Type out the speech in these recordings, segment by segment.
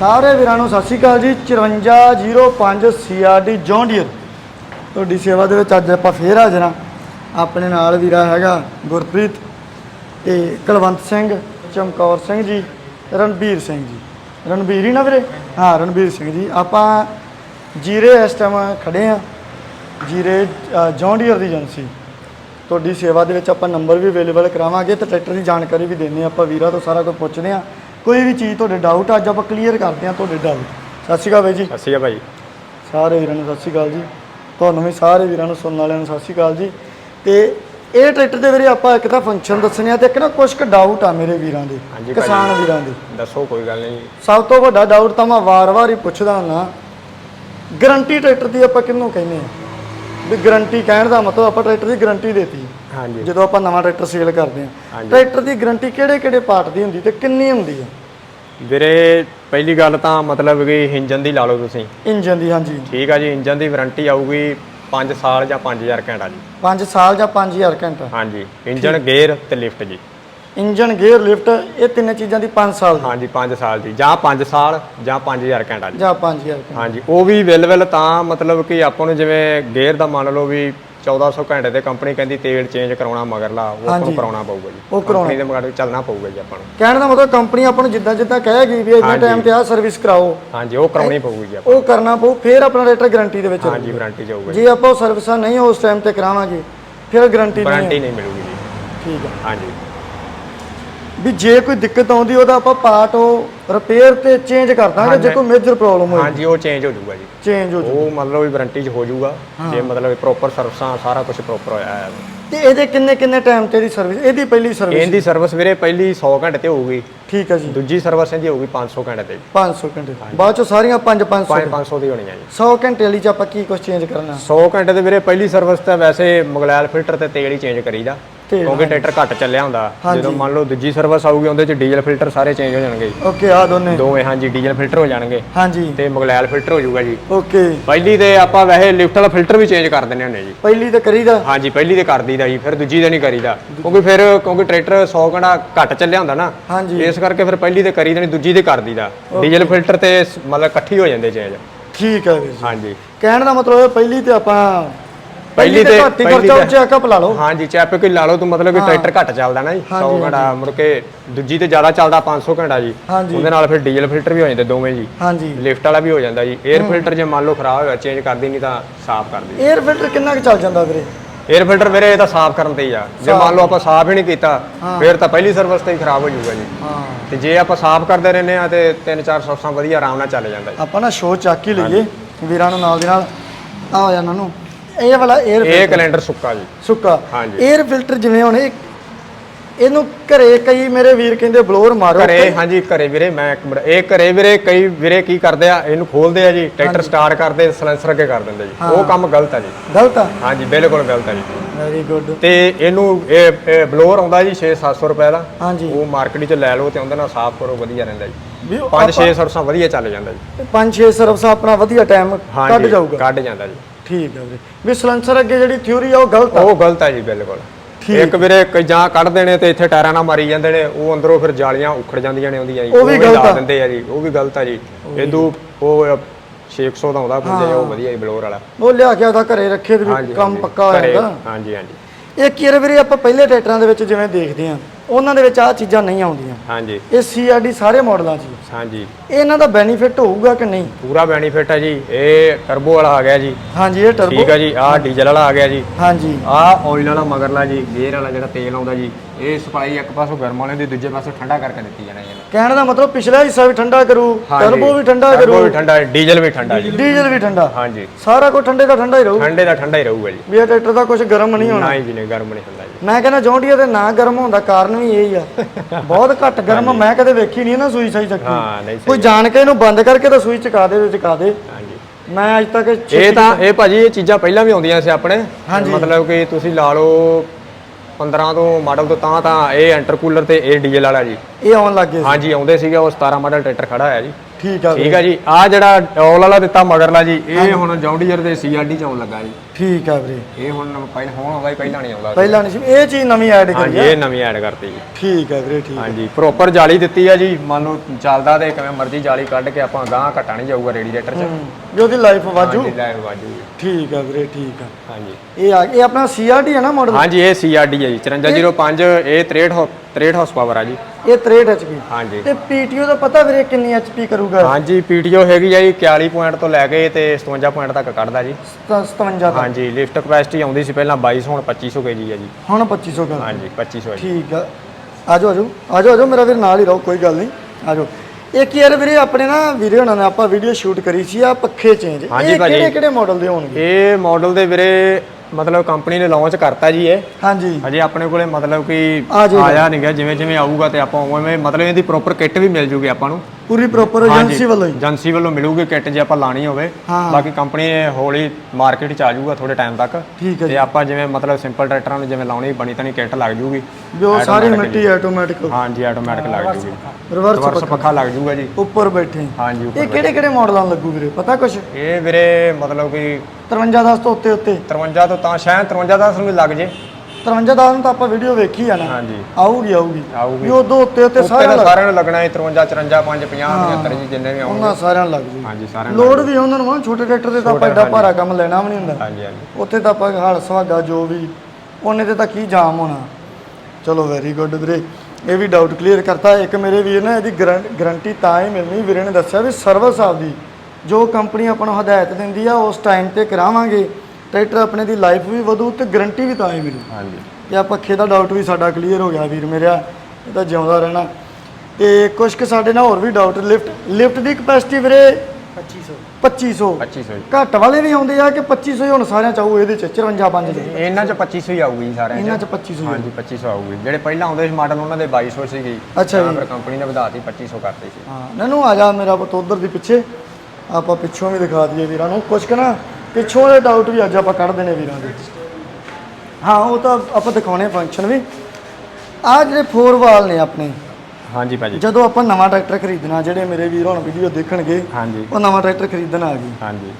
ਸਾਰੇ ਵੀਰਾਂ ਨੂੰ ਸਤਿ ਸ਼੍ਰੀ ਅਕਾਲ ਜੀ 5405 ਸੀਆਰਡੀ ਜੌਂਡੀਅਰ। ਤੁਹਾਡੀ ਸੇਵਾ ਦੇ ਵਿੱਚ ਅੱਜ ਆਪਾਂ ਫੇਰ ਹਾਜ਼ਰ ਹਾਂ। ਆਪਣੇ ਨਾਲ ਵੀਰਾ ਹੈਗਾ ਗੁਰਪ੍ਰੀਤ ਤੇ ਕੁਲਵੰਤ ਸਿੰਘ ਚਮਕੌਰ ਸਿੰਘ ਜੀ ਰਣਬੀਰ ਸਿੰਘ ਜੀ। ਰਣਬੀਰ ਹੀ ਨਾ ਵੀਰੇ? ਹਾਂ ਰਣਬੀਰ ਸਿੰਘ ਜੀ। ਆਪਾਂ ਜੀਰੇ ਇਸ ਟਾਈਮ ਖੜੇ ਆ ਜੀਰੇ ਅ, ਜੌਂਡੀਅਰ ਦੀ ਏਜੰਸੀ। ਤੁਹਾਡੀ ਸੇਵਾ ਦੇ ਵਿੱਚ ਆਪਾਂ ਨੰਬਰ ਵੀ ਅਵੇਲੇਬਲ ਕਰਾਵਾਂਗੇ ਤੇ ਟਰੈਕਟਰ ਦੀ ਜਾਣਕਾਰੀ ਵੀ ਦਿੰਦੇ ਹਾਂ। ਆਪਾਂ ਵੀਰਾ ਤੋਂ ਸਾਰਾ ਕੁਝ ਪੁੱਛਦੇ ਹਾਂ। ਕੋਈ ਵੀ ਚੀਜ਼ ਤੁਹਾਡੇ ਡਾਊਟ ਅੱਜ ਆਪਾਂ ਕਲੀਅਰ ਕਰਦੇ ਹਾਂ ਤੁਹਾਡੇ ਡਾਊਟ ਸਤਿ ਸ਼੍ਰੀ ਅਕਾਲ ਬਾਈ ਜੀ। ਸਤਿ ਸ਼੍ਰੀ ਅਕਾਲ ਭਾਈ ਸਾਰੇ ਵੀਰਾਂ ਨੂੰ ਸਤਿ ਸ਼੍ਰੀ ਅਕਾਲ ਜੀ। ਤੁਹਾਨੂੰ ਵੀ ਸਾਰੇ ਵੀਰਾਂ ਨੂੰ ਸੁਣਨ ਵਾਲਿਆਂ ਨੂੰ ਸਤਿ ਸ਼੍ਰੀ ਅਕਾਲ ਜੀ। ਤੇ ਇਹ ਟਰੈਕਟਰ ਦੇ ਵੀਰੇ ਆਪਾਂ ਇੱਕ ਤਾਂ ਫੰਕਸ਼ਨ ਦੱਸਣੇ ਆ ਤੇ ਇੱਕ ਨਾ ਕੁਝ ਕੁ ਡਾਊਟ ਆ ਮੇਰੇ ਵੀਰਾਂ ਦੇ ਹਾਂਜੀ ਭਾਈ। ਕਿਸਾਨ ਵੀਰਾਂ ਦੇ। ਦੱਸੋ ਕੋਈ ਗੱਲ ਨਹੀਂ। ਸਭ ਤੋਂ ਵੱਡਾ ਡਾਊਟ ਤਾਂ ਮੈਂ ਵਾਰ-ਵਾਰ ਹੀ ਪੁੱਛਦਾ ਹਾਂ ਗਾਰੰਟੀ ਟਰੈਕਟਰ ਦੀ ਆਪਾਂ ਕਿਹਨੂੰ ਕਹਿੰਦੇ ਆ? ਵੀ ਗਾਰੰਟੀ ਕਹਿਣ ਦਾ ਮਤਲਬ ਆਪਾਂ ਟਰੈਕਟਰ ਦੀ ਗਾਰੰਟੀ ਦੇਤੀ। ਹਾਂਜੀ। ਜਦੋਂ ਆਪਾਂ ਨਵਾਂ ਟਰੈਕਟਰ ਸੇਲ ਕਰਦੇ ਹਾਂ। ਟਰੈਕਟਰ ਦੀ ਗਾਰੰਟੀ ਕਿਹੜੇ-ਕਿਹੜੇ ਪਾਰਟ ਦੀ ਹੁੰਦੀ ਤੇ ਕਿੰਨੀ ਹੁੰਦੀ ਹੈ ਵੀਰੇ ਪਹਿਲੀ ਗੱਲ ਤਾਂ ਮਤਲਬ ਕਿ ਇੰਜਨ ਦੀ ਲਾ ਲਓ ਤੁਸੀਂ। ਇੰਜਨ ਦੀ ਹਾਂਜੀ। ਠੀਕ ਆ ਜੀ ਇੰਜਨ ਦੀ ਵਾਰੰਟੀ ਆਊਗੀ 5 ਸਾਲ ਜਾਂ 5000 ਘੰਟਾ ਜੀ। 5 ਸਾਲ ਜਾਂ 5000 ਘੰਟਾ। ਹਾਂਜੀ ਇੰਜਨ ਗੇਅਰ ਤੇ ਲਿਫਟ ਜੀ। ਇੰਜਨ ਗੇਅਰ ਲਿਫਟ ਇਹ ਤਿੰਨ ਚੀਜ਼ਾਂ ਦੀ 5 ਸਾਲ ਦੀ। ਹਾਂਜੀ 5 ਸਾਲ ਜੀ ਜਾਂ 5 ਸਾਲ ਜਾਂ 5000 ਘੰਟਾ ਜੀ ਜਾਂ 5000 ਘੰਟਾ। ਹਾਂਜੀ ਉਹ ਵੀ ਅਵੇਲੇਬਲ ਤਾਂ ਮਤਲਬ ਕਿ ਆਪਾਂ ਨੂੰ ਜਿਵੇਂ ਗੇਅਰ ਦਾ ਮੰਨ ਲਓ ਵੀ 1400 ਘੰਟੇ ਤੇ ਕੰਪਨੀ ਕਹਿੰਦੀ ਤੇਲ ਚੇਂਜ ਕਰਾਉਣਾ ਮਗਰਲਾ ਉਹ ਆਪਾਂ ਹਾਂਜੀ। ਨੂੰ ਕਰਾਉਣਾ ਪਊਗਾ ਜੀ। ਉਹ ਕਰਾਉਣਾ। ਕੰਪਨੀ ਦੇ ਮਗਰ ਚੱਲਣਾ ਪਊਗਾ ਜੀ ਆਪਾਂ ਨੂੰ। ਕਹਿਣ ਦਾ ਮਤਲਬ ਕੰਪਨੀ ਆਪਾਂ ਨੂੰ ਜਿੱਦਾਂ ਜਿੱਦਾਂ ਕਹੇਗੀ ਵੀ ਇੰਨੇ ਹਾਂਜੀ। ਟਾਈਮ ਤੇ ਆਹ ਸਰਵਿਸ ਕਰਾਓ। ਹਾਂਜੀ ਉਹ ਕਰਾਉਣੀ ਪਊਗੀ ਜੀ ਆਪਾਂ ਉਹ ਕਰਨਾ ਪਊ ਫਿਰ ਆਪਣਾ ਟਰੈਕਟਰ ਗਾਰੰਟੀ ਦੇ ਵਿੱਚ। ਹਾਂਜੀ ਵਾਰੰਟੀ ਜਾਊਗਾ ਜੀ। ਜੇ ਆਪਾਂ ਉਹ ਸਰਵਿਸਾਂ ਨਹੀਂ ਉਸ ਟਾਈਮ ਤੇ ਕਰਾਵਾਂਗੇ ਫਿਰ ਗਾਰੰਟੀ ਨਹੀਂ ਵਾਰੰਟੀ ਹੈ। ਨਹੀਂ ਮਿਲੂਗੀ ਜੀ। ਠੀਕ ਹੈ। ਹਾਂਜੀ। ਵੀ ਜੇ ਕੋਈ ਦਿੱਕਤ ਆਉਂਦੀ ਉਹਦਾ ਆਪਾਂ ਪਾਰਟ ਉਹ ਰਿਪੇਅਰ ਤੇ ਚੇਂਜ ਕਰ ਦਾਂਗੇ ਜੇ। ਕੋਈ ਮੇਜਰ ਪ੍ਰੋਬਲਮ ਹੋਈ। ਹਾਂਜੀ ਉਹ ਚੇਂਜ ਹੋ ਜਾਊਗਾ ਜੀ। ਚੇਂਜ ਹੋ ਜਾਊ ਉਹ ਮਤਲਬ ਵੀ ਵਾਰੰਟੀ 'ਚ ਹੋ ਜਾਊਗਾ। ਜੇ ਮਤਲਬ ਪ੍ਰੋਪਰ ਸਰਵਿਸਾਂ ਸਾਰਾ ਕੁਝ ਪ੍ਰੋਪਰ ਹੋਇਆ ਹੈ। ਤੇ ਇਹਦੇ ਕਿੰਨੇ ਕਿੰਨੇ ਟਾਈਮ ਤੇ ਦੀ ਸਰਵਿਸ ਇਹਦੀ ਪਹਿਲੀ ਸਰਵਿਸ ਇਹਦੀ ਸਰਵਿਸ ਵੀਰੇ ਪਹਿਲੀ 100 ਘੰਟੇ ਤੇ ਹੋਊਗੀ। ਠੀਕ ਹੈ ਜੀ। ਦੂਜੀ ਸਰਵਿਸ ਇਹਦੀ ਹੋਊਗੀ 500 ਘੰਟੇ ਤੇ। 500 ਘੰਟੇ ਬਾਅਦ ਚੋਂ ਸਾਰੀਆਂ 5 500 5 500 ਦੀ ਹੋਣੀ ਹੈ ਜੀ। 100 ਘੰਟੇ ਵਾਲੀ ਚ ਆਪਾਂ ਕੀ ਕੁਝ ਚੇਂਜ ਕਰਨਾ? 100 ਘੰਟੇ ਦੇ ਵੀਰੇ ਪਹਿਲੀ ਸਰਵਿਸ ਤਾਂ ਵੈਸੇ ਮਗਲੈਲ ਫਿਲਟਰ ਤੇ ਤੇਲ ਹੀ ਚੇਂਜ ਕਰੀਦਾ। ਕਿਉਂਕਿ ਟਰੈਕਟਰ ਘੱਟ ਚੱਲਿਆ ਹੁੰਦਾ। ਜਦੋਂ ਮੰਨ ਲਓ ਦੂਜੀ ਸਰਵਿਸ ਆਊਗੀ ਉਹਦੇ 'ਚ ਡੀਜ਼ਲ ਫਿਲਟਰ ਸਾਰੇ ਚੇਂਜ ਹੋ ਜਾਣਗੇ। ਓਕੇ ਆ ਦੋਨੇ। ਦੋਵੇਂ ਹਾਂਜੀ ਡੀਜ਼ਲ ਫਿਲਟਰ ਹੋ ਜਾਣਗੇ। ਹਾਂਜੀ। ਤੇ ਮਗਲੈਲ ਫਿਲਟਰ ਹੋ ਜਾਊਗਾ ਜੀ। ਓਕੇ ਪਹਿਲੀ ਤੇ ਆਪਾਂ ਵੈਸੇ ਲਿਫਟ ਵਾਲਾ ਫਿਲਟਰ ਵੀ ਚੇਂਜ ਕਰ ਦਿੰਦੇ ਹੁੰਦੇ ਜੀ। ਪਹਿਲੀ ਤੇ ਕਰੀਦਾ? ਹਾਂਜੀ ਪਹਿਲੀ ਤੇ ਕਰ ਦਈਦਾ ਜੀ ਫਿਰ ਦੂਜੀ ਤੇ ਨਹੀਂ ਕਰੀਦਾ। ਕਿਉਂਕਿ ਫਿਰ ਕਿਉਂਕਿ ਟਰੈਕਟਰ 100 ਘੰਟਾ ਘੱਟ ਚੱਲਿਆ ਹੁੰਦਾ ਨਾ। ਹਾਂਜੀ। ਇਸ ਕਰਕੇ ਫਿਰ ਪਹਿਲੀ ਤੇ ਕਰੀ ਦੇਣੀ ਦੂਜੀ ਤੇ ਕਰ ਦਈਦਾ। ਡੀਜ਼ਲ ਫਿਲਟਰ ਤੇ ਮਤਲਬ ਇਕੱਠੀ ਹੋ ਜਾਂਦੇ ਚੇਂਜ ਠੀਕ ਹੈ ਵੀਰ ਜੀ। ਹਾਂਜੀ। ਕਹਿਣ ਦਾ ਮਤਲਬ ਪਹਿਲੀ ਤੇ ਆਪਾਂ ਪਹਿਲੀ ਤੇ ਘੱਟ ਹੀ ਖਰਚਾ ਉਹ ਚੈੱਕਅਪ ਲਾ ਲਓ। ਹਾਂਜੀ ਚੈੱਕ ਕੋਈ ਲਾ ਲਓ ਤੂੰ ਮਤਲਬ ਕਿ ਟਰੈਕਟਰ ਘੱਟ ਚੱਲਦਾ ਨਾ ਜੀ 100 ਘੰਟਾ ਮੁੜ ਕੇ ਦੂਜੀ ਤੇ ਜ਼ਿਆਦਾ ਚੱਲਦਾ 500 ਘੰਟਾ ਜੀ। ਉਹਦੇ ਨਾਲ ਫਿਰ ਡੀਜ਼ਲ ਫਿਲਟਰ ਵੀ ਹੋ ਜਾਂਦੇ ਦੋਵੇਂ ਜੀ। ਹਾਂਜੀ। ਲਿਫਟ ਵਾਲਾ ਵੀ ਹੋ ਜਾਂਦਾ ਜੀ। 에ਅਰ ਫਿਲਟਰ ਜੇ ਮੰਨ ਲਓ ਖਰਾਬ ਹੋਇਆ ਚੇਂਜ ਕਰਦੀ ਨਹੀਂ ਤਾਂ ਸਾਫ਼ ਕਰਦੀ 에ਅਰ ਫਿਲਟਰ ਕਿੰਨਾ ਕੁ ਚੱਲ ਜਾਂਦਾ ਵੀਰੇ? 에ਅਰ ਫਿਲਟਰ ਵੀਰੇ ਇਹ ਤਾਂ ਸਾਫ਼ ਕਰਨ ਤੇ ਹੀ ਆ। ਜੇ ਮੰਨ ਲਓ ਆਪਾਂ ਸਾਫ਼ ਹੀ ਨਹੀਂ ਕੀਤਾ ਫਿਰ ਤਾਂ ਪਹਿਲੀ ਸਰਵਿਸ ਤੇ ਹੀ ਖਰਾਬ ਹੋ ਜਾਊਗਾ ਜੀ। ਤੇ ਜੇ ਆਪਾਂ ਸਾਫ਼ ਕਰਦੇ ਰਹਿੰਦੇ ਆ ਤੇ ਤਿੰਨ ਚਾਰ ਸਰਵਿਸਾਂ ਵਧੀਆ ਆਰਾਮ ਨਾਲ ਚੱਲ ਜਾਂਦਾ ਆਪਾਂ ਨਾ ਸ਼ੋਅ ਚੱਕ ਹੀ ਲਈਏ ਵੀਰਾਂ ਨੂੰ ਨਾਲ ਦੇ ਨਾਲ। ਆ ਹੋ ਜਾਣਾ ਨੂੰ ਇਹ ਵਾਲਾ 에ਅਰ ਇਹ ਕੈਲੰਡਰ ਸੁੱਕਾ ਜੀ। ਸੁੱਕਾ। ਹਾਂਜੀ। 에ਅਰ ਫਿਲਟਰ ਜਿਵੇਂ ਹੁਣ ਇਹ ਇਹਨੂੰ ਘਰੇ ਕਈ ਮੇਰੇ ਵੀਰ ਕਹਿੰਦੇ ਬਲੋਰ ਮਾਰੋ। ਘਰੇ ਹਾਂਜੀ ਘਰੇ ਵੀਰੇ ਮੈਂ ਇੱਕ ਮਿੰਟ ਇਹ ਘਰੇ ਵੀਰੇ ਕਈ ਵੀਰੇ ਕੀ ਕਰਦੇ ਆ ਇਹਨੂੰ ਖੋਲਦੇ ਆ ਜੀ ਟਰੈਕਟਰ ਸਟਾਰਟ ਕਰਦੇ ਸਲੈਂਸਰ ਅੱਗੇ ਕਰ ਦਿੰਦੇ ਜੀ। ਉਹ ਕੰਮ ਗਲਤ ਆ ਜੀ। ਗਲਤ ਆ? ਹਾਂਜੀ ਬਿਲਕੁਲ ਗਲਤ ਆ ਜੀ। ਵੈਰੀ ਗੁੱਡ ਤੇ ਇਹਨੂੰ ਇਹ ਬਲੋਰ ਆਉਂਦਾ ਜੀ 6-700 ਰੁਪਏ ਦਾ। ਹਾਂਜੀ। ਉਹ ਮਾਰਕੀਟ 'ਚ ਲੈ ਲਓ ਤੇ ਉਹਦੇ ਨਾਲ ਸਾਫ਼ ਕਰੋ ਵਧੀਆ ਰਹਿੰਦਾ ਜੀ। ਵੀ 5-6 ਸਰਸਾਂ ਵਧੀਆ ਚੱਲ ਜਾਂਦਾ ਜੀ। ਪੰਜ ਛੇ ਸਰਵਿਸਾਂ ਆਪਣਾ ਵਧੀਆ ਟਾਈਮ ਕੱਢ ਜਾਊਗਾ। ਕੱਢ ਜਾਂਦਾ ਜੀ। ਠੀਕ ਹੈ ਵੀਰੇ। ਵੀ ਸਲੈਂਸਰ ਅੱਗੇ ਜਿਹੜੀ ਥਿਊਰੀ ਆ ਉਹ ਗਲਤ ਆ। ਉਹ ਗਲਤ ਆ ਜੀ ਬਿਲਕੁਲ। ਇੱਕ ਵੀਰੇ ਕਈ ਜਾਂ ਕੱਢ ਦੇਣੇ ਤੇ ਇੱਥੇ ਟਾਇਰਾਂ ਨਾਲ ਮਾਰੀ ਜਾਂਦੇ ਨੇ ਉਹ ਅੰਦਰੋਂ ਫਿਰ ਜਾਲੀਆਂ ਉਖੜ ਜਾਂਦੀਆਂ ਨੇ ਉਹਦੀਆਂ ਜੀ। ਉਹ ਵੀ ਗਲਤ ਆ। ਦਿੰਦੇ ਆ ਜੀ ਉਹ ਵੀ ਗਲਤ ਆ ਜੀ। ਇਦੋਂ ਉਹ 600 ਦਾ ਆਉਂਦਾ ਪੁੰਜੇ ਉਹ ਵਧੀਆ ਜੀ ਬਲੋਰ ਵਾਲਾ। ਉਹ ਲਿਆ ਕੇ ਆਦਾ ਘਰੇ ਰੱਖੇ ਤੇ ਕੰਮ। ਪੱਕਾ ਹੋ ਘਰੇ- ਜਾਂਦਾ ਹਾਂਜੀ ਹਾਂਜੀ। ਇਹ ਕੀ ਵੀਰੇ ਆਪਾਂ ਪਹਿਲੇ ਟਰੈਕਟਰਾਂ ਦੇ ਵਿੱਚ ਜਿਵੇਂ ਦੇਖਦੇ ਆ ਉਹਨਾਂ ਦੇ ਵਿੱਚ ਆਹ ਚੀਜ਼ਾਂ ਨਹੀਂ ਆਉਂਦੀਆਂ। ਹਾਂਜੀ। ਇਹ ਸੀਆਰਡੀ ਸਾਰੇ ਮਾਡਲਾਂ 'ਚ ਹੀ। ਹਾਂਜੀ। ਇਹਨਾਂ ਦਾ ਬੈਨੀਫਿਟ ਹੋਊਗਾ ਕਿ ਨਹੀਂ? ਪੂਰਾ ਬੈਨੀਫਿਟ ਹੈ ਜੀ। ਇਹ ਟਰਬੋ ਵਾਲਾ ਆ ਗਿਆ ਜੀ। ਹਾਂਜੀ ਇਹ ਟਰਬੋ ਠੀਕ ਆ ਜੀ। ਆਹ ਡੀਜ਼ਲ ਵਾਲਾ ਆ ਗਿਆ ਜੀ। ਹਾਂਜੀ। ਆਹ ਆਇਲ ਵਾਲਾ ਮਗਰਲਾ ਜੀ। ਗੇਅਰ ਵਾਲਾ ਜਿਹੜਾ ਤੇਲ ਆਉਂਦਾ ਜੀ। ਇਹ ਸਪਲਾਈ ਇੱਕ ਪਾਸੋਂ ਗਰਮ ਵਾਲੇ ਦੀ ਦੂਜੇ ਪਾਸੋਂ ਠੰਡਾ ਕਰਕੇ ਦਿੱਤੀ ਜਾਣਾ ਜੀ। ਕਹਿਣ ਦਾ ਮਤਲਬ ਪਿਛਲਾ ਹਿੱਸਾ ਵੀ ਠੰਡਾ ਕਰੂ ਹਾਂਜੀ। ਟਰਬੋ ਵੀ ਠੰਡਾ ਟਰਬੋ ਕਰੂ। ਵੀ ਠੰਡਾ ਡੀਜ਼ਲ ਵੀ ਠੰਡਾ ਜੀ। ਡੀਜ਼ਲ ਵੀ ਠੰਡਾ। ਹਾਂਜੀ। ਸਾਰਾ ਕੁਝ ਠੰਡੇ ਦਾ ਠੰਡਾ ਹੀ ਰਹੂ। ਠੰਡੇ ਦਾ ਠੰਡਾ ਹੀ ਰਹੂਗਾ ਜੀ। ਵੀ ਇਹ ਟਰੈਕਟਰ ਦਾ ਕੁਝ ਗਰਮ ਨਹੀਂ ਹੋਣਾ। ਨਹੀਂ ਜੀ ਨਹੀਂ ਗਰਮ ਨਹੀਂ ਹੁੰਦਾ ਜੀ। ਮੈਂ ਕਹਿੰਦਾ ਜੌਂਡੀਆ ਦੇ ਨਾ ਗਰਮ ਹੋਣ ਦਾ ਕਾਰਨ ਵੀ ਇਹ ਹੀ ਆ। ਬਹੁਤ ਘੱਟ ਗਰਮ ਮੈਂ ਕਦੇ ਵੇਖੀ ਨਹੀਂ ਨਾ ਸੂਈ ਸਹੀ ਚੱਕੀ। ਹਾਂ ਨਹੀਂ ਕੋਈ ਜਾਣ ਕੇ ਇਹਨੂੰ ਬੰਦ ਕਰਕੇ ਤਾਂ ਸੂਈ ਚਕਾ ਦੇ ਤੇ ਚਕਾ ਦੇ। ਹਾਂਜੀ। ਮੈਂ ਅੱਜ ਤੱਕ ਇਹ ਤਾਂ ਇਹ ਭਾਜੀ ਇਹ ਚੀਜ਼ਾਂ ਪਹਿਲਾਂ ਵੀ ਆਉਂਦੀਆਂ ਸੀ ਆਪਣੇ। ਮਤਲਬ ਕਿ ਤੁਸੀਂ ਲਾ ਲਓ 15 ਤੋਂ ਮਾਡਲ ਤੋਂ ਤਾਂ ਤਾਂ ਇਹ ਇੰਟਰਕੂਲਰ ਤੇ ਇਹ ਡੀਜ਼ਲ ਵਾਲਾ ਜੀ ਇਹ ਆਉਣ ਲੱਗ। ਹਾਂਜੀ ਆਉਂਦੇ ਸੀਗੇ ਉਹ 17 ਮਾਡਲ ਟਰੈਕਟਰ ਖੜਾ ਹੋਇਆ ਜੀ ਠੀਕ ਆ ਠੀਕ ਆ ਜੀ। ਆ ਜਿਹੜਾ ਔਲ ਵਾਲਾ ਦਿੱਤਾ ਮਗਰਲਾ ਜੀ ਇਹ ਹੁਣ ਜੌਂਡੀਅਰ ਦੇ ਸੀਆਰਡੀ ਚ ਆਉਣ ਲੱਗਾ ਜੀ। ਠੀਕ ਆ ਵੀਰੇ। ਇਹ ਹੁਣ ਪਹਿਲਾਂ ਹੁਣ ਆਉਂਦਾ ਜੀ ਪਹਿਲਾਂ ਨਹੀਂ ਆਉਂਦਾ ਪਹਿਲਾਂ ਨਹੀਂ ਇਹ ਚੀਜ਼ ਨਵੀਂ ਐਡ ਕਰੀ ਆ। ਇਹ ਨਵੀਂ ਐਡ ਕਰਤੀ ਜੀ। ਠੀਕ ਆ ਵੀਰੇ ਠੀਕ। ਹਾਂਜੀ ਪ੍ਰੋਪਰ ਜਾਲੀ ਦਿੱਤੀ ਆ ਜੀ। ਮੰਨ ਲਓ ਚੱਲਦਾ ਤੇ ਕਿਵੇਂ ਮਰਜ਼ੀ ਜਾਲੀ ਕੱਢ ਕੇ ਆਪਾਂ ਗਾਂ ਘਟਾ ਨਹੀਂ ਜਾਊਗਾ ਰੇਡੀਏਟਰ ਚ। ਵੀ ਉਹਦੀ ਲਾਈਫ ਵਾਜੂ ਹਾਂਜੀ ਲੈ ਵਾਜੂ ਜੀ। ਠੀਕ ਆ ਵੀਰੇ ਠੀਕ ਆ। ਹਾਂਜੀ। ਇਹ ਆ ਇਹ ਆਪਣਾ ਸੀਆਰਡੀ ਹੈ ਨਾ ਮਾਡਲ ਹਾਂਜੀ ਇਹ ਸੀਆਰਡੀ ਹੈ ਜੀ। 5405 ਇਹ 63 ਹੋ- 63 ਹਾਰਸ ਪਾਵਰ ਆ ਜੀ। ਇਹ 63 ਐਚਪੀ ਹਾਂਜੀ। ਤੇ ਪੀਟੀਓ ਦਾ ਪਤਾ ਵੀਰੇ ਕਿੰਨੀ ਐਚਪੀ ਕਰੂਗਾ? ਹਾਂਜੀ ਪੀਟੀਓ ਹੈਗੀ ਆ ਜੀ 41 ਪੁਆਇੰਟ ਤੋਂ ਲੈ ਕੇ ਤੇ 57 ਪੁਆਇੰਟ ਤੱਕ ਕੱਢਦਾ ਜੀ। 57 ਦਾ ਹਾਂਜੀ ਲਿਫਟ ਕਪੈਸਿਟੀ ਆਉਂਦੀ ਸੀ ਪਹਿਲਾਂ 22 ਹੁਣ 2500 ਕੇਜੀ ਆ ਜੀ। ਹੁਣ 2500 ਕਰ। ਹਾਂਜੀ 2500 ਜੀ। ਠੀਕ ਆ। ਆਜੋ ਆਜੋ। ਆਜੋ ਆਜੋ ਮੇਰਾ ਵੀਰ ਨਾਲ ਹੀ ਰਹੋ ਕੋਈ ਗੱਲ ਨਹੀਂ। ਆਜੋ। ਇੱਕ ਯਾਰ ਵੀਰੇ ਆਪਣੇ ਨਾ ਵੀਰੇ ਹੁਣਾਂ ਨੇ ਆਪਾਂ ਵੀਡੀਓ ਸ਼ੂਟ ਕਰੀ ਸੀ ਆ ਪੱਖੇ ਚੇਂਜ ਇਹ। ਕਿਹੜੇ ਕਿਹੜੇ ਮਾਡਲ ਦੇ ਹੋਣਗੇ? ਇਹ ਮਾਡਲ ਦੇ ਵੀਰੇ ਮਤਲਬ ਕੰਪਨੀ ਨੇ ਲਾਂਚ ਕਰਤਾ ਜੀ ਇਹ। ਹਾਂਜੀ। ਹਜੇ ਆਪਣੇ ਕੋਲੇ ਮਤਲਬ ਕਿ। ਆਇਆ ਨਹੀਂ ਗਿਆ ਜਿਵੇਂ ਜਿਵੇਂ ਆਊਗਾ ਤੇ ਆਪਾਂ ਉਵੇਂ ਮਤਲਬ ਇਹਦੀ ਪ੍ਰੋਪਰ ਕਿੱਟ ਵੀ ਮਿਲ ਜੂਗੀ ਆਪਾਂ ਨੂੰ। ਪੂਰੀ ਪ੍ਰੋਪਰ ਏਜੰਸੀ ਵੱਲੋਂ ਹੀ। ਏਜੰਸੀ ਵੱਲੋਂ ਮਿਲੂਗੀ ਕਿੱਟ ਜੇ ਆਪਾਂ ਲਾਣੀ ਹੋਵੇ। ਬਾਕੀ ਕੰਪਨੀ ਹੌਲੀ ਮਾਰਕੀਟ ਚ ਆ ਜਾਊਗਾ ਥੋੜੇ ਟਾਈਮ ਤੱਕ। ਠੀਕ ਹੈ ਤੇ ਆਪਾਂ ਜਿਵੇਂ ਮਤਲਬ ਸਿੰਪਲ ਟਰੈਕਟਰਾਂ ਨੂੰ ਜਿਵੇਂ ਲਾਉਣੀ ਬਣੀ ਤਣੀ ਕਿੱਟ ਲੱਗ ਜੂਗੀ। ਵੀ ਉਹ ਸਾਰੀ ਮਿੱਟੀ ਆਟੋਮੈਟਿਕ ਹਾਂਜੀ ਆਟੋਮੈਟਿਕ ਲੱਗ ਜੂਗੀ। ਰਿਵਰਸ ਰਿਵਰਸ ਪੱਖਾ। ਲੱਗ ਜੂਗਾ ਜੀ। ਉੱਪਰ ਬੈਠੇ। ਹਾਂਜੀ ਉੱਪਰ ਇਹ ਕਿਹੜੇ ਕਿਹੜੇ ਮਾਡਲਾਂ ਲੱਗੂ ਵੀਰੇ? ਪਤਾ ਕੁਛ? ਇਹ ਵੀਰੇ ਮਤਲਬ ਕਿ 53 10 ਤੋਂ ਉੱਤੇ ਉੱਤੇ। 53 ਤੋਂ ਤਾਂ ਸ਼ਾਇਦ 53 ਦਾ ਨੂੰ ਵੀ ਲੱਗ ਜੇ। 53 10 ਨੂੰ ਤਾਂ ਆਪਾਂ ਵੀਡੀਓ ਵੇਖੀ ਆ ਨਾ। ਹਾਂਜੀ। ਆਊਗੀ ਆਊਗੀ। ਆਊਗੀ। ਵੀ ਉਦੋਂ ਉੱਤੇ ਉੱਤੇ ਸਾਰਿਆਂ ਲੱਗ ਸਾਰਿਆਂ ਨੂੰ ਲੱਗਣਾ ਹੈ 53 54 5 50 75 ਜੀ ਜਿੰਨੇ ਵੀ ਆਉਣਗੇ। ਉਹਨਾਂ ਸਾਰਿਆਂ ਨੂੰ ਲੱਗ ਜੂ। ਹਾਂਜੀ ਸਾਰਿਆਂ ਨੂੰ ਲੋਡ ਵੀ ਉਹਨਾਂ ਨੂੰ ਆ ਛੋਟੇ ਟਰੈਕਟਰ ਤੇ ਤਾਂ ਆਪਾਂ ਐਡਾ ਭਾਰਾ ਕੰਮ ਲੈਣਾ ਵੀ ਨਹੀਂ ਹੁੰਦਾ। ਹਾਂਜੀ ਹਾਂਜੀ। ਉੱਥੇ ਤਾਂ ਆਪਾਂ ਹਾਲ ਸੁਹਾਗਾ ਜੋ ਵੀ ਉਹਨੇ ਤੇ ਤਾਂ ਕੀ ਜਾਮ ਹੋਣਾ। ਚਲੋ ਵੈਰੀ ਗੁੱਡ ਵੀਰੇ। ਇਹ ਵੀ ਡਾਊਟ ਕਲੀਅਰ ਕਰਤਾ। ਇੱਕ ਮੇਰੇ ਵੀਰ ਨੇ ਇਹਦੀ ਗਾਰੰਟੀ ਤਾਂ ਹੀ ਮਿਲਣੀ। ਵੀਰੇ ਨੇ ਦੱਸਿਆ ਵੀ ਸਰਵਿਸ ਆਪਦੀ ਜੋ ਕੰਪਨੀ ਆਪਾਂ ਨੂੰ ਹਦਾਇਤ ਦਿੰਦੀ ਆ ਉਸ ਟਾਈਮ ਤੇ ਕਰਾਵਾਂਗੇ। ਟਰੈਕਟਰ ਆਪਣੇ ਦੀ ਲਾਈਫ ਵੀ ਵਧੂ ਤੇ ਗਾਰੰਟੀ ਵੀ ਤਾਂ ਹੀ ਮਿਲੂ। ਹਾਂਜੀ। ਤੇ ਆ ਪੱਖੇ ਦਾ ਡਾਊਟ ਵੀ ਸਾਡਾ ਕਲੀਅਰ ਹੋ ਗਿਆ ਵੀਰ ਮੇਰਿਆ ਇਹ ਤਾਂ ਜਿਉਂਦਾ ਰਹਿਣਾ। ਤੇ ਕੁਝ ਕੁ ਸਾਡੇ ਨਾਲ ਹੋਰ ਵੀ ਡਾਊਟ ਲਿਫਟ ਲਿਫਟ ਦੀ ਕਪੈਸਿਟੀ ਵੀਰੇ 2500 2500 2500 ਜੀ ਘੱਟ ਵਾਲੇ ਵੀ ਆਉਂਦੇ ਆ ਕਿ 2500 ਹੀ ਹੁਣ ਸਾਰਿਆਂ ਚ ਆਊ ਇਹਦੇ ਚ 54 5 ਦੇ ਇਹਨਾਂ ਚ 2500 ਹੀ ਆਊਗੀ ਜੀ ਸਾਰਿਆਂ ਇਹਨਾਂ ਚ ਚ 2500 ਹੀ ਆਊ। ਹਾਂਜੀ 2500 ਆਊਗੀ। ਜਿਹੜੇ ਪਹਿਲਾਂ ਆਉਂਦੇ ਸੀ ਮਾਡਲ ਉਹਨਾਂ ਦੇ 2200 ਸੀਗੀ ਅੱਛਾ ਤਾਂ ਜੀ। ਫਿਰ ਕੰਪਨੀ ਨੇ ਵਧਾਤੀ 2500 ਕਰਤੀ ਸੀ। ਹਾਂ ਨਨੂ ਆ ਜਾ ਮੇਰਾ ਪੁੱਤ ਉਧਰ ਦੀ ਪਿੱਛੇ। ਆਪਾਂ ਪਿੱਛੋਂ ਵੀ ਦਿਖਾ ਦਈਏ ਵੀਰਾਂ ਨੂੰ। ਕੁਝ ਕੁ ਨਾ ਪਿੱਛੋਂ ਵਾਲੇ ਡਾਊਟ ਵੀ ਅੱਜ ਆਪਾਂ ਕੱਢ ਦੇਣੇ ਵੀਰਾਂ ਦੇ। ਹਾਂ ਉਹ ਤਾਂ ਆਪਾਂ ਦਿਖਾਉਣੇ ਫੰਕਸ਼ਨ ਵੀ। ਆ ਜਿਹੜੇ ਫੋਰ ਵਾਲ ਨੇ ਆਪਣੇ ਹਾਂਜੀ ਭਾਜੀ। ਜਦੋਂ ਆਪਾਂ ਨਵਾਂ ਟਰੈਕਟਰ ਖਰੀਦਣਾ ਜਿਹੜੇ ਮੇਰੇ ਵੀਰ ਹੁਣ ਵੀਡੀਓ ਦੇਖਣਗੇ ਹਾਂਜੀ। ਉਹ ਨਵਾਂ ਟਰੈਕਟਰ ਖਰੀਦਣ ਆ ਗਈ ਹਾਂਜੀ।